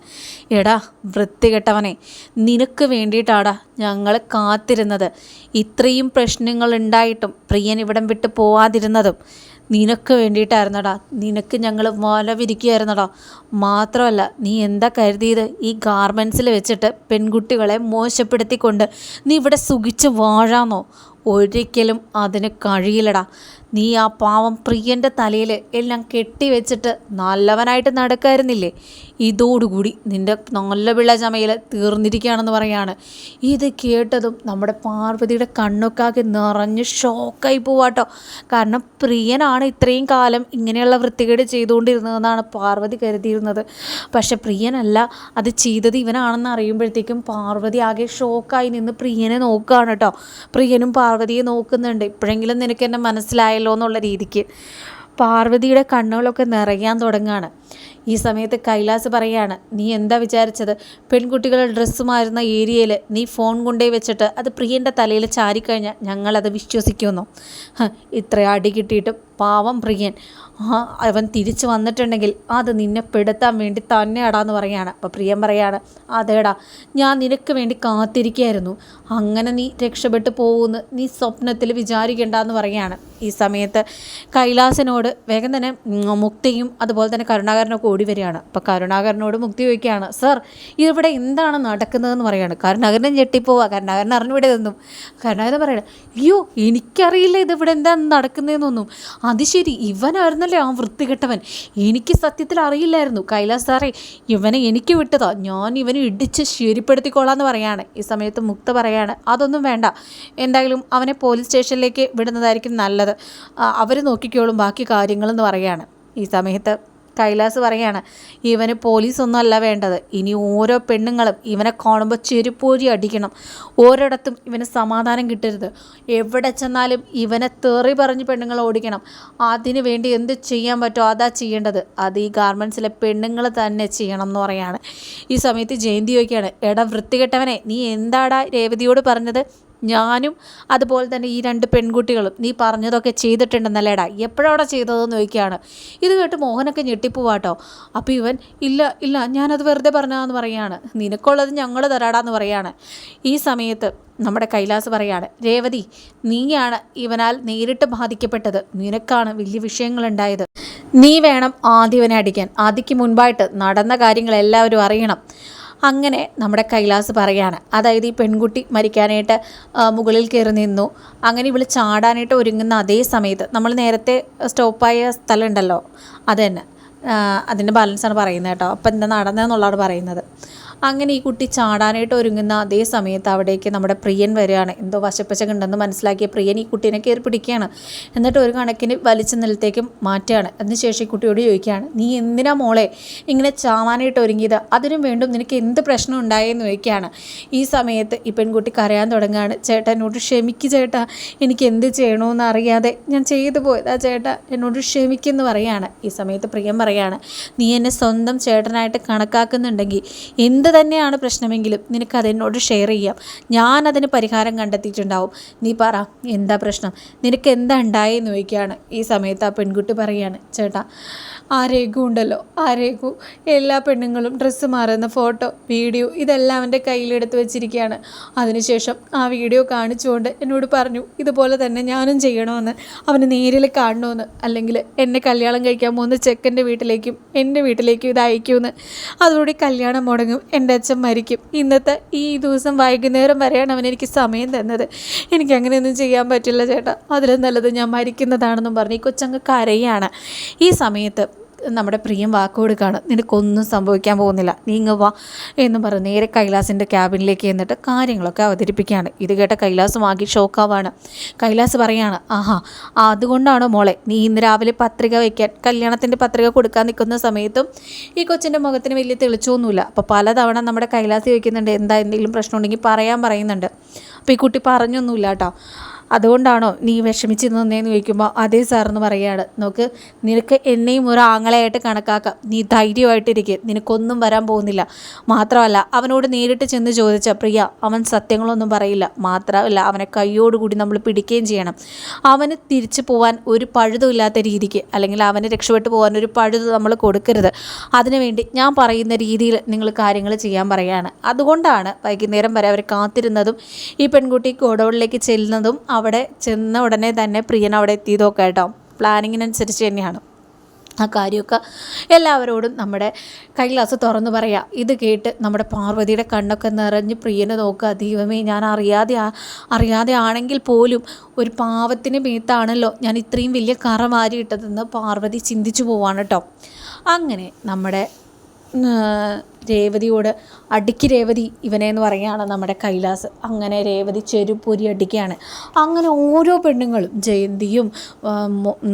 എടാ വൃത്തികെട്ടവനെ നിനക്ക് വേണ്ടിയിട്ടാടാ ഞങ്ങൾ കാത്തിരുന്നത്. ഇത്രയും പ്രശ്നങ്ങൾ ഉണ്ടായിട്ടും പ്രിയൻ ഇവിടം വിട്ട് പോവാതിരുന്നതും നിനക്ക് വേണ്ടിയിട്ടായിരുന്നടാ. നിനക്ക് ഞങ്ങൾ മോല വിരിക്കുകയായിരുന്നടാ മാത്രമല്ല നീ എന്താ കരുതിയത്? ഈ ഗാർമെൻസിൽ വെച്ചിട്ട് പെൺകുട്ടികളെ മോശപ്പെടുത്തിക്കൊണ്ട് നീ ഇവിടെ സുഖിച്ച് വാഴാന്നോ? ഒരിക്കലും അതിന് കഴിയില്ലടാ. നീ ആ പാവം പ്രിയന്റെ തലയിൽ എല്ലാം കെട്ടിവെച്ചിട്ട് നല്ലവനായിട്ട് നടക്കായിരുന്നില്ലേ? ഇതോടുകൂടി നിന്റെ നല്ല പിള്ള ചമയിൽ തീർന്നിരിക്കുകയാണെന്ന് പറയാണ്. ഇത് കേട്ടതും നമ്മുടെ പാർവതിയുടെ കണ്ണൊക്കെ നിറഞ്ഞ് ഷോക്കായി പോവാട്ടോ. കാരണം പ്രിയനാണ് ഇത്രയും കാലം ഇങ്ങനെയുള്ള വൃത്തികേട് ചെയ്തുകൊണ്ടിരുന്നതെന്നാണ് പാർവതി കരുതിയിരുന്നത്. പക്ഷെ പ്രിയനല്ല അത് ചെയ്തത് ഇവനാണെന്ന് അറിയുമ്പോഴത്തേക്കും പാർവതി ആകെ ഷോക്കായി നിന്ന് പ്രിയനെ നോക്കുകയാണ് കേട്ടോ. പ്രിയനും പാർവതിയെ നോക്കുന്നുണ്ട്. ഇപ്പോഴെങ്കിലും നിനക്ക് എന്നെ മനസ്സിലായല്ലോ എന്നുള്ള രീതിക്ക്. പാർവതിയുടെ കണ്ണുകളൊക്കെ നിറയാൻ തുടങ്ങുകയാണ് ഈ സമയത്ത് കൈലാസ് പറയാണ് നീ എന്താ വിചാരിച്ചത്? പെൺകുട്ടികളുടെ ഡ്രസ്സ് മാറുന്ന ഏരിയയിൽ നീ ഫോൺ കൊണ്ടേ വെച്ചിട്ട് അത് പ്രിയന്റെ തലയിൽ ചാരിക്കഴിഞ്ഞാൽ ഞങ്ങളത് വിശ്വസിക്കുമെന്നോ? ഇത്ര അടി കിട്ടിയിട്ടും പാവം പ്രിയൻ. അവൻ തിരിച്ചു വന്നിട്ടുണ്ടെങ്കിൽ അത് നിന്നെ പെടുത്താൻ വേണ്ടി തന്നെ എന്ന് പറയാണ് അപ്പോൾ പ്രിയം പറയാണ് അതേടാ ഞാൻ നിനക്ക് വേണ്ടി കാത്തിരിക്കുകയായിരുന്നു. അങ്ങനെ നീ രക്ഷപ്പെട്ടു പോകുമെന്ന് നീ സ്വപ്നത്തിൽ വിചാരിക്കേണ്ടെന്ന് പറയാണ് ഈ സമയത്ത് കൈലാസനോട് വേഗം തന്നെ മുക്തിയും അതുപോലെ തന്നെ കരുണാകരനൊക്കെ ഓടി വരികയാണ്. അപ്പോൾ കരുണാകരനോട് മുക്തി ചോദിക്കുകയാണ് സർ ഇവിടെ എന്താണ് നടക്കുന്നതെന്ന് പറയാണ് കരുണാകരനെ ഞെട്ടിപ്പോവുക കരുണാകരൻ അറിഞ്ഞുവിടെ നിന്നും കരുണാകരൻ പറയണം അയ്യോ എനിക്കറിയില്ല ഇതിവിടെ എന്താണ് നടക്കുന്നതെന്നൊന്നും. അത് ശരി ഇവനായിരുന്നല്ലേ ആ വൃത്തികെട്ടവൻ? എനിക്ക് സത്യത്തിൽ അറിയില്ലായിരുന്നു. കൈലാസ് സാറേ ഇവനെ എനിക്ക് വിട്ടതാ. ഞാൻ ഇവനെ ഇടിച്ച് ശരിപ്പെടുത്തിക്കോളാന്ന് പറയാണ്. ഈ സമയത്ത് മുക്ത പറയാണ് അതൊന്നും വേണ്ട. എന്തായാലും അവനെ പോലീസ് സ്റ്റേഷനിലേക്ക് വിടുന്നതായിരിക്കും നല്ലത്. അവർ നോക്കിക്കോളും ബാക്കി കാര്യങ്ങളെന്ന് പറയാണ്. ഈ സമയത്ത് കൈലാസ് പറയാണ് ഇവന് പോലീസൊന്നും അല്ല വേണ്ടത്. ഇനി ഓരോ പെണ്ണുങ്ങളും ഇവനെ കാണുമ്പോൾ ചെരുപ്പൂരി അടിക്കണം. ഓരോടത്തും ഇവന് സമാധാനം കിട്ടരുത്. എവിടെ ചെന്നാലും ഇവനെ തെറി പറഞ്ഞ് പെണ്ണുങ്ങൾ ഓടിക്കണം. അതിനു വേണ്ടി എന്ത് ചെയ്യാൻ പറ്റുമോ അതാ ചെയ്യേണ്ടത്. അത് ഈ ഗാർമെൻസിലെ പെണ്ണുങ്ങൾ തന്നെ ചെയ്യണം എന്ന് പറയാണ് ഈ സമയത്ത് ജയന്തി ചോദിക്കുകയാണ് എടാ വൃത്തികെട്ടവനെ നീ എന്താടാ രേവതിയോട് പറഞ്ഞത്? ഞാനും അതുപോലെ തന്നെ ഈ രണ്ട് പെൺകുട്ടികളും നീ പറഞ്ഞതൊക്കെ ചെയ്തിട്ടുണ്ടെന്നല്ലേടാ എപ്പോഴവിടെ ചെയ്തതെന്ന് ചോദിക്കുകയാണ്. ഇത് കേട്ട് മോഹനൊക്കെ ഞെട്ടിപ്പോവാട്ടോ. അപ്പോൾ ഇവൻ ഇല്ല ഇല്ല ഞാനത് വെറുതെ പറഞ്ഞതെന്ന് പറയാണ്. നിനക്കുള്ളത് ഞങ്ങൾ തരാടാന്ന് പറയാണ്. ഈ സമയത്ത് നമ്മുടെ കൈലാസ് പറയാണ് രേവതി നീയാണ് ഇവനാൽ നേരിട്ട് ബാധിക്കപ്പെട്ടത്. നിനക്കാണ് വലിയ വിഷയങ്ങളുണ്ടായത്. നീ വേണം ആദ്യവനെ അടിക്കാൻ. ആദ്യക്ക് മുൻപായിട്ട് നടന്ന കാര്യങ്ങൾ എല്ലാവരും അറിയണം. അങ്ങനെ നമ്മുടെ കൈലാസ് പറയാണ്. അതായത് ഈ പെൺകുട്ടി മരിക്കാനായിട്ട് മുകളിൽ കയറി നിന്നു. അങ്ങനെ ഇവൾ ചാടാനായിട്ട് ഒരുങ്ങുന്ന അതേ സമയത്ത് നമ്മൾ നേരത്തെ സ്റ്റോപ്പായ സ്ഥലം ഉണ്ടല്ലോ അത് തന്നെ. അതിന്റെ ബാലൻസാണ് പറയുന്നത് കേട്ടോ. അപ്പം എന്താ നടന്നതെന്നുള്ളതാണ് പറയുന്നത്. അങ്ങനെ ഈ കുട്ടി ചാടാനായിട്ട് ഒരുങ്ങുന്ന അതേ സമയത്ത് അവിടേക്ക് നമ്മുടെ പ്രിയൻ വരികയാണ്. എന്തോ വശപ്പച്ചകുണ്ടെന്ന് മനസ്സിലാക്കിയ പ്രിയൻ ഈ കുട്ടീനെ കയറി പിടിക്കുകയാണ്. എന്നിട്ട് ഒരു കണക്കിന് വലിച്ച നിലത്തേക്കും മാറ്റുകയാണ്. അതിനുശേഷം ഈ കുട്ടിയോട് ചോദിക്കുകയാണ് നീ എന്തിനാ മോളെ ഇങ്ങനെ ചാവാനായിട്ട് ഒരുങ്ങിയത്? അതിനും വേണ്ടും നിനക്ക് എന്ത് പ്രശ്നം ഉണ്ടായെന്ന് ചോദിക്കുകയാണ്. ഈ സമയത്ത് ഈ പെൺകുട്ടി കരയാൻ തുടങ്ങുകയാണ്. ചേട്ടാ എന്നോട് ക്ഷമിക്ക് ചേട്ടാ. എനിക്ക് എന്ത് ചെയ്യണമെന്ന് അറിയാതെ ഞാൻ ചെയ്തു പോയതാ ചേട്ടാ. എന്നോട് ക്ഷമിക്കുന്നു പറയാണ് ഈ സമയത്ത് പ്രിയം പറയാണ് നീ എന്നെ സ്വന്തം ചേട്ടനായിട്ട് കണക്കാക്കുന്നുണ്ടെങ്കിൽ എന്ത് തന്നെയാണ് പ്രശ്നമെങ്കിലും നിനക്ക് അതെന്നോട് ഷെയർ ചെയ്യാം. ഞാൻ അതിന് പരിഹാരം കണ്ടെത്തിയിട്ടുണ്ടാവും. നീ പറ എന്താ പ്രശ്നം? നിനക്ക് എന്താ ഉണ്ടായെന്ന് ചോദിക്കുകയാണ്. ഈ സമയത്ത് ആ പെൺകുട്ടി പറയുകയാണ് ചേട്ടാ ആ രേഖു ഉണ്ടല്ലോ. ആ രേഖു എല്ലാ പെണ്ണുങ്ങളും ഡ്രസ്സ് മാറുന്ന ഫോട്ടോ വീഡിയോ ഇതെല്ലാം അവന്റെ കയ്യിലെടുത്ത് വെച്ചിരിക്കുകയാണ്. അതിനുശേഷം ആ വീഡിയോ കാണിച്ചുകൊണ്ട് എന്നോട് പറഞ്ഞു ഇതുപോലെ തന്നെ ഞാനും ചെയ്യണമെന്ന് അവന് നേരിൽ കാണണമെന്ന് അല്ലെങ്കിൽ എന്നെ കല്യാണം കഴിക്കാൻ പോകുന്ന ചെക്കന്റെ വീട്ടിലേക്കും എന്റെ വീട്ടിലേക്കും ഇത് അയക്കുമെന്ന് അതോടെ കല്യാണം മുടങ്ങും. എന്റെ അച്ഛൻ മരിക്കും. ഇന്നത്തെ ഈ ദിവസം വൈകുന്നേരം വരെയാണ് അവൻ എനിക്ക് സമയം തന്നത്. എനിക്ക് അങ്ങനെയൊന്നും ചെയ്യാൻ പറ്റില്ല ചേട്ടാ. അതിലും നല്ലത് ഞാൻ മരിക്കുന്നതാണെന്നും പറഞ്ഞ് ഈ കൊച്ചങ്ങ് കരയാണ്. ഈ സമയത്ത് നമ്മുടെ പ്രിയം വാക്ക് കൊടുക്കുകയാണ് നിനക്കൊന്നും സംഭവിക്കാൻ പോകുന്നില്ല. നീ വാ എന്ന് പറഞ്ഞ് നേരെ കൈലാസിന്റെ ക്യാബിനിലേക്ക് എന്നിട്ട് കാര്യങ്ങളൊക്കെ അവതരിപ്പിക്കുകയാണ്. ഇത് കേട്ട കൈലാസ് വാങ്ങി ഷോക്കാവാണ്. കൈലാസ് പറയാണ് ആഹാ അതുകൊണ്ടാണോ മോളെ? നീ ഇന്ന് രാവിലെ പത്രിക വയ്ക്കാൻ കല്യാണത്തിന്റെ പത്രിക കൊടുക്കാൻ നിൽക്കുന്ന സമയത്തും ഈ കൊച്ചിന്റെ മുഖത്തിന് വലിയ തെളിച്ചൊന്നുമില്ല അപ്പോൾ പലതവണ നമ്മുടെ കൈലാസ് ചോദിക്കുന്നുണ്ട് എന്താ എന്തെങ്കിലും പ്രശ്നമുണ്ടെങ്കിൽ പറയാൻ പറയുന്നുണ്ട്. അപ്പോൾ ഈ കുട്ടി പറഞ്ഞൊന്നുമില്ല കേട്ടോ. അതുകൊണ്ടാണോ നീ വിഷമിച്ച് നിന്നേന്ന് ചോദിക്കുമ്പോൾ അതേ സാറെന്ന് പറയുകയാണ്. നോക്ക് നിനക്ക് എന്നെയും ഒരു ആങ്ങളെയായിട്ട് കണക്കാക്കാം. നീ ധൈര്യമായിട്ടിരിക്കുക നിനക്കൊന്നും വരാൻ പോകുന്നില്ല. മാത്രമല്ല അവനോട് നേരിട്ട് ചെന്ന് ചോദിച്ച പ്രിയ അവൻ സത്യങ്ങളൊന്നും പറയില്ല. മാത്രമല്ല അവനെ കൈയോടുകൂടി നമ്മൾ പിടിക്കുകയും ചെയ്യണം. അവന് തിരിച്ചു പോകാൻ ഒരു പഴുതുമില്ലാത്ത രീതിക്ക് അല്ലെങ്കിൽ അവനെ രക്ഷപ്പെട്ടു പോകാൻ ഒരു പഴുത് നമ്മൾ കൊടുക്കരുത്. അതിനുവേണ്ടി ഞാൻ പറയുന്ന രീതിയിൽ നിങ്ങൾ കാര്യങ്ങൾ ചെയ്യാൻ പറയുകയാണ്. അതുകൊണ്ടാണ് വൈകുന്നേരം വരെ അവർ കാത്തിരുന്നതും ഈ പെൺകുട്ടി ഗോഡൗണിലേക്ക് ചെല്ലുന്നതും അവിടെ ചെന്ന ഉടനെ തന്നെ പ്രിയൻ അവിടെ എത്തിയതൊക്കെ കേട്ടോ. പ്ലാനിങ്ങിനനുസരിച്ച് തന്നെയാണ്. ആ കാര്യമൊക്കെ എല്ലാവരോടും നമ്മുടെ കൈലാസ് തുറന്നു പറയാം. ഇത് കേട്ട് നമ്മുടെ പാർവതിയുടെ കണ്ണൊക്കെ നിറഞ്ഞ് പ്രിയനെ നോക്കുക. ദൈവമേ ഞാൻ അറിയാതെ അറിയാതെ ആണെങ്കിൽ പോലും ഒരു പാവത്തിന് മീത്താണല്ലോ ഞാൻ ഇത്രയും വലിയ കറ മാരിയിട്ടതെന്ന് പാർവതി ചിന്തിച്ചു പോവാണ് കേട്ടോ. അങ്ങനെ നമ്മുടെ രേവതിയോട് അടുക്കി രേവതി ഇവനെ എന്ന് പറയുകയാണ് നമ്മുടെ കൈലാസ്. അങ്ങനെ രേവതി ചെരുപ്പൊരി അടിക്കുകയാണ്. അങ്ങനെ ഓരോ പെണ്ണുങ്ങളും ജയന്തിയും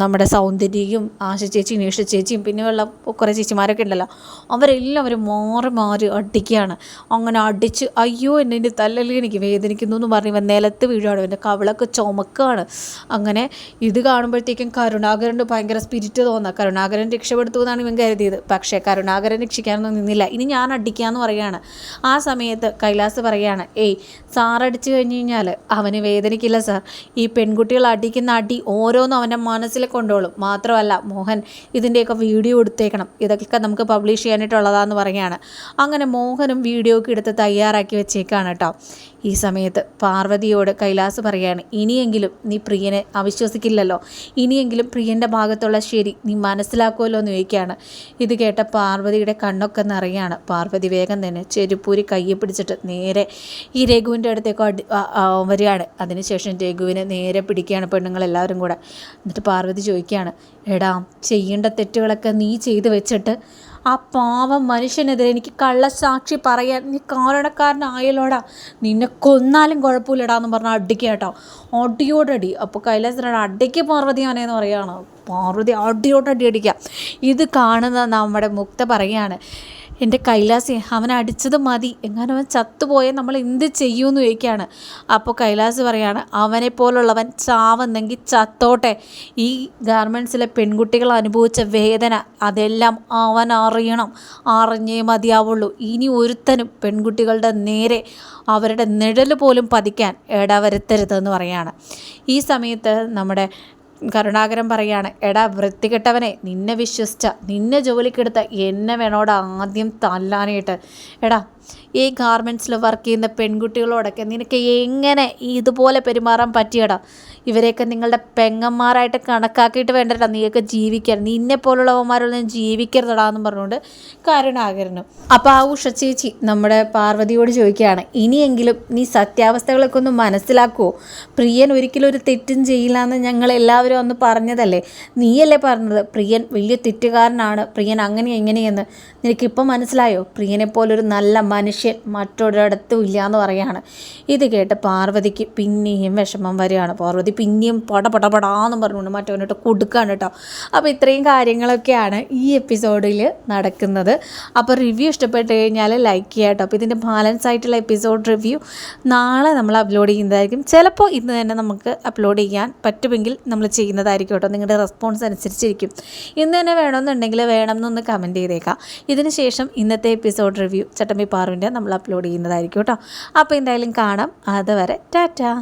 നമ്മുടെ സൗന്ദര്യയും ആശ ചേച്ചി നീഷ ചേച്ചിയും പിന്നെ ഉള്ള കുറേ ചേച്ചിമാരൊക്കെ ഉണ്ടല്ലോ അവരെല്ലാവരും മാറി മാറി അടിക്കുകയാണ്. അങ്ങനെ അടിച്ച് അയ്യോ എന്നെ തല്ലല്ലേ എനിക്ക് വേദനിക്കുന്നു എന്ന് പറഞ്ഞ് ഇവൻ നിലത്ത് വീഴുകയാണ്. ഇവന്റെ കവിളൊക്കെ ചുമക്കുകയാണ് അങ്ങനെ ഇത് കാണുമ്പോഴത്തേക്കും കരുണാകരന്റെ ഭയങ്കര സ്പിരിറ്റ് തോന്നുക കരുണാകരൻ രക്ഷപ്പെടുത്തുമെന്നാണ് ഇവൻ കരുതിയത്. പക്ഷേ കരുണാകരൻ രക്ഷിക്കാനൊന്നും നിന്നില്ല. ഇനി ഞാൻ അടിക്കാമെന്ന് പറയുകയാണ്. ആ സമയത്ത് കൈലാസ് പറയുകയാണ് ഏയ് സാർ അടിച്ചു കഴിഞ്ഞ് കഴിഞ്ഞാൽ അവന് വേദനിക്കില്ല സാർ. ഈ പെൺകുട്ടികൾ അടിക്കുന്ന അടി ഓരോന്നും അവന്റെ മനസ്സിൽ കൊണ്ടോളും. മാത്രമല്ല മോഹൻ ഇതിന്റെയൊക്കെ വീഡിയോ എടുത്തേക്കണം. ഇതൊക്കെ നമുക്ക് പബ്ലിഷ് ചെയ്യാനായിട്ടുള്ളതാന്ന് പറയുകയാണ്. അങ്ങനെ മോഹനും വീഡിയോ ഒക്കെ എടുത്ത് തയ്യാറാക്കി വെച്ചേക്കാണ് കേട്ടോ. ഈ സമയത്ത് പാർവതിയോട് കൈലാസ് പറയാണ് ഇനിയെങ്കിലും നീ പ്രിയനെ അവിശ്വസിക്കില്ലല്ലോ. ഇനിയെങ്കിലും പ്രിയന്റെ ഭാഗത്തുള്ള ശരി നീ മനസ്സിലാക്കുമല്ലോ എന്ന് ചോദിക്കുകയാണ്. ഇത് കേട്ട പാർവതിയുടെ കണ്ണൊക്കെ നിറയാണ്. പാർവതി വേഗം തന്നെ ചെരുപ്പൂരി കയ്യെ പിടിച്ചിട്ട് നേരെ ഈ രഘുവിന്റെ അടുത്തേക്ക് അടി വരികയാണ്. അതിനുശേഷം രഘുവിനെ നേരെ പിടിക്കുകയാണ് പെണ്ണുങ്ങളെല്ലാവരും കൂടെ. എന്നിട്ട് പാർവതി ചോദിക്കുകയാണ് എടാ ചെയ്യേണ്ട തെറ്റുകളൊക്കെ നീ ചെയ്തു വെച്ചിട്ട് ആ പാവം മനുഷ്യനെതിരെ എനിക്ക് കള്ളസാക്ഷി പറയാൻ നീ കാരണക്കാരനായല്ലോടാ. നിന്നെ കൊന്നാലും കുഴപ്പമില്ലടാ എന്ന് പറഞ്ഞാൽ അടിക്കുക കേട്ടോ. അടിയോടടി. അപ്പോൾ കൈലാസനാണ് അടിക്ക് പാർവതി അവനെന്ന് പറയുകയാണ് പാർവതി അടിയോടടി അടിക്കുക ഇത് കാണുന്ന നമ്മുടെ മുക്ത പറയുകയാണ് എന്റെ കൈലാസി അവൻ അടിച്ചത് മതി. എങ്ങാനും അവൻ ചത്തുപോയാൽ നമ്മൾ എന്ത് ചെയ്യുമെന്ന് ചോദിക്കുകയാണ്. അപ്പോൾ കൈലാസ് പറയാണ് അവനെ പോലുള്ളവൻ ചാവെന്നെങ്കിൽ ചത്തോട്ടെ. ഈ ഗാർമെൻസിലെ പെൺകുട്ടികൾ അനുഭവിച്ച വേദന അതെല്ലാം അവൻ അറിയണം. അറിഞ്ഞേ മതിയാവുള്ളൂ. ഇനി ഒരുത്തനും പെൺകുട്ടികളുടെ നേരെ അവരുടെ നിഴൽ പോലും പതിക്കാൻ ഇടവരുത്തരുതെന്ന് പറയാണ്. ഈ സമയത്ത് നമ്മുടെ കരുണാകരൻ പറയാണ് എടാ വൃത്തികെട്ടവനെ നിന്നെ വിശ്വസിച്ച നിന്നെ ജോലിക്കെടുത്ത എന്നെ വേണോടാ ആദ്യം തല്ലാനായിട്ട്. എടാ ഈ ഗാർമെന്റ്സിൽ വർക്ക് ചെയ്യുന്ന പെൺകുട്ടികളോടൊക്കെ നിനക്ക് എങ്ങനെ ഇതുപോലെ പെരുമാറാൻ പറ്റിയടാ? ഇവരെയൊക്കെ നിങ്ങളുടെ പെങ്ങന്മാരായിട്ട് കണക്കാക്കിയിട്ട് വേണ്ടടാ നീയൊക്കെ ജീവിക്കാൻ. ഇന്നെ പോലുള്ളവന്മാരൊന്നും ജീവിക്കരുതടാ എന്ന് പറഞ്ഞുകൊണ്ട് കാരണാകരണം അപ്പോൾ ആ ഉഷ ചേച്ചി നമ്മുടെ പാർവതിയോട് ചോദിക്കുകയാണ് ഇനിയെങ്കിലും നീ സത്യാവസ്ഥകളൊക്കെ ഒന്ന് മനസ്സിലാക്കുമോ പ്രിയൻ ഒരിക്കലും ഒരു തെറ്റും ചെയ്യില്ല എന്ന് ഞങ്ങൾ എല്ലാവരും അന്ന് പറഞ്ഞതല്ലേ? നീയല്ലേ പറഞ്ഞത്? പ്രിയൻ വലിയ തെറ്റുകാരനാണ്. പ്രിയൻ അങ്ങനെ എങ്ങനെയെന്ന് നിനക്കിപ്പോൾ മനസ്സിലായോ? പ്രിയനെ പോലൊരു നല്ല മനുഷ്യൻ മറ്റൊരിടത്തും ഇല്ല എന്ന് പറയാണ്. ഇത് കേട്ട് പാർവതിക്ക് പിന്നെയും വിഷമം വരികയാണ്. പാർവതി പിന്നെയും പട പട പടാന്ന് പറഞ്ഞുകൊണ്ട് മറ്റവനോട്ട് കൊടുക്കുകയാണ് കേട്ടോ അപ്പോൾ ഇത്രയും കാര്യങ്ങളൊക്കെയാണ് ഈ എപ്പിസോഡിൽ നടക്കുന്നത്. അപ്പോൾ റിവ്യൂ ഇഷ്ടപ്പെട്ട് കഴിഞ്ഞാൽ ലൈക്ക് ചെയ്യുക കേട്ടോ അപ്പോൾ ഇതിന്റെ ബാലൻസ് ആയിട്ടുള്ള എപ്പിസോഡ് റിവ്യൂ നാളെ നമ്മൾ അപ്ലോഡ് ചെയ്യുന്നതായിരിക്കും. ചിലപ്പോൾ ഇന്ന് തന്നെ നമുക്ക് അപ്ലോഡ് ചെയ്യാൻ പറ്റുമെങ്കിൽ നമ്മൾ ചെയ്യുന്നതായിരിക്കും കേട്ടോ നിങ്ങളുടെ റെസ്പോൺസ് അനുസരിച്ചിരിക്കും. ഇന്ന് തന്നെ വേണമെന്നുണ്ടെങ്കിൽ വേണം എന്നൊന്ന് കമന്റ് ചെയ്തേക്കാം. ഇതിന് ശേഷം ഇന്നത്തെ എപ്പിസോഡ് റിവ്യൂ ചട്ടമ്പി പാറുവിന്റെ നമ്മൾ അപ്ലോഡ് ചെയ്യുന്നതായിരിക്കും കേട്ടോ അപ്പോൾ എന്തായാലും കാണാം. അതുവരെ ടാറ്റാ.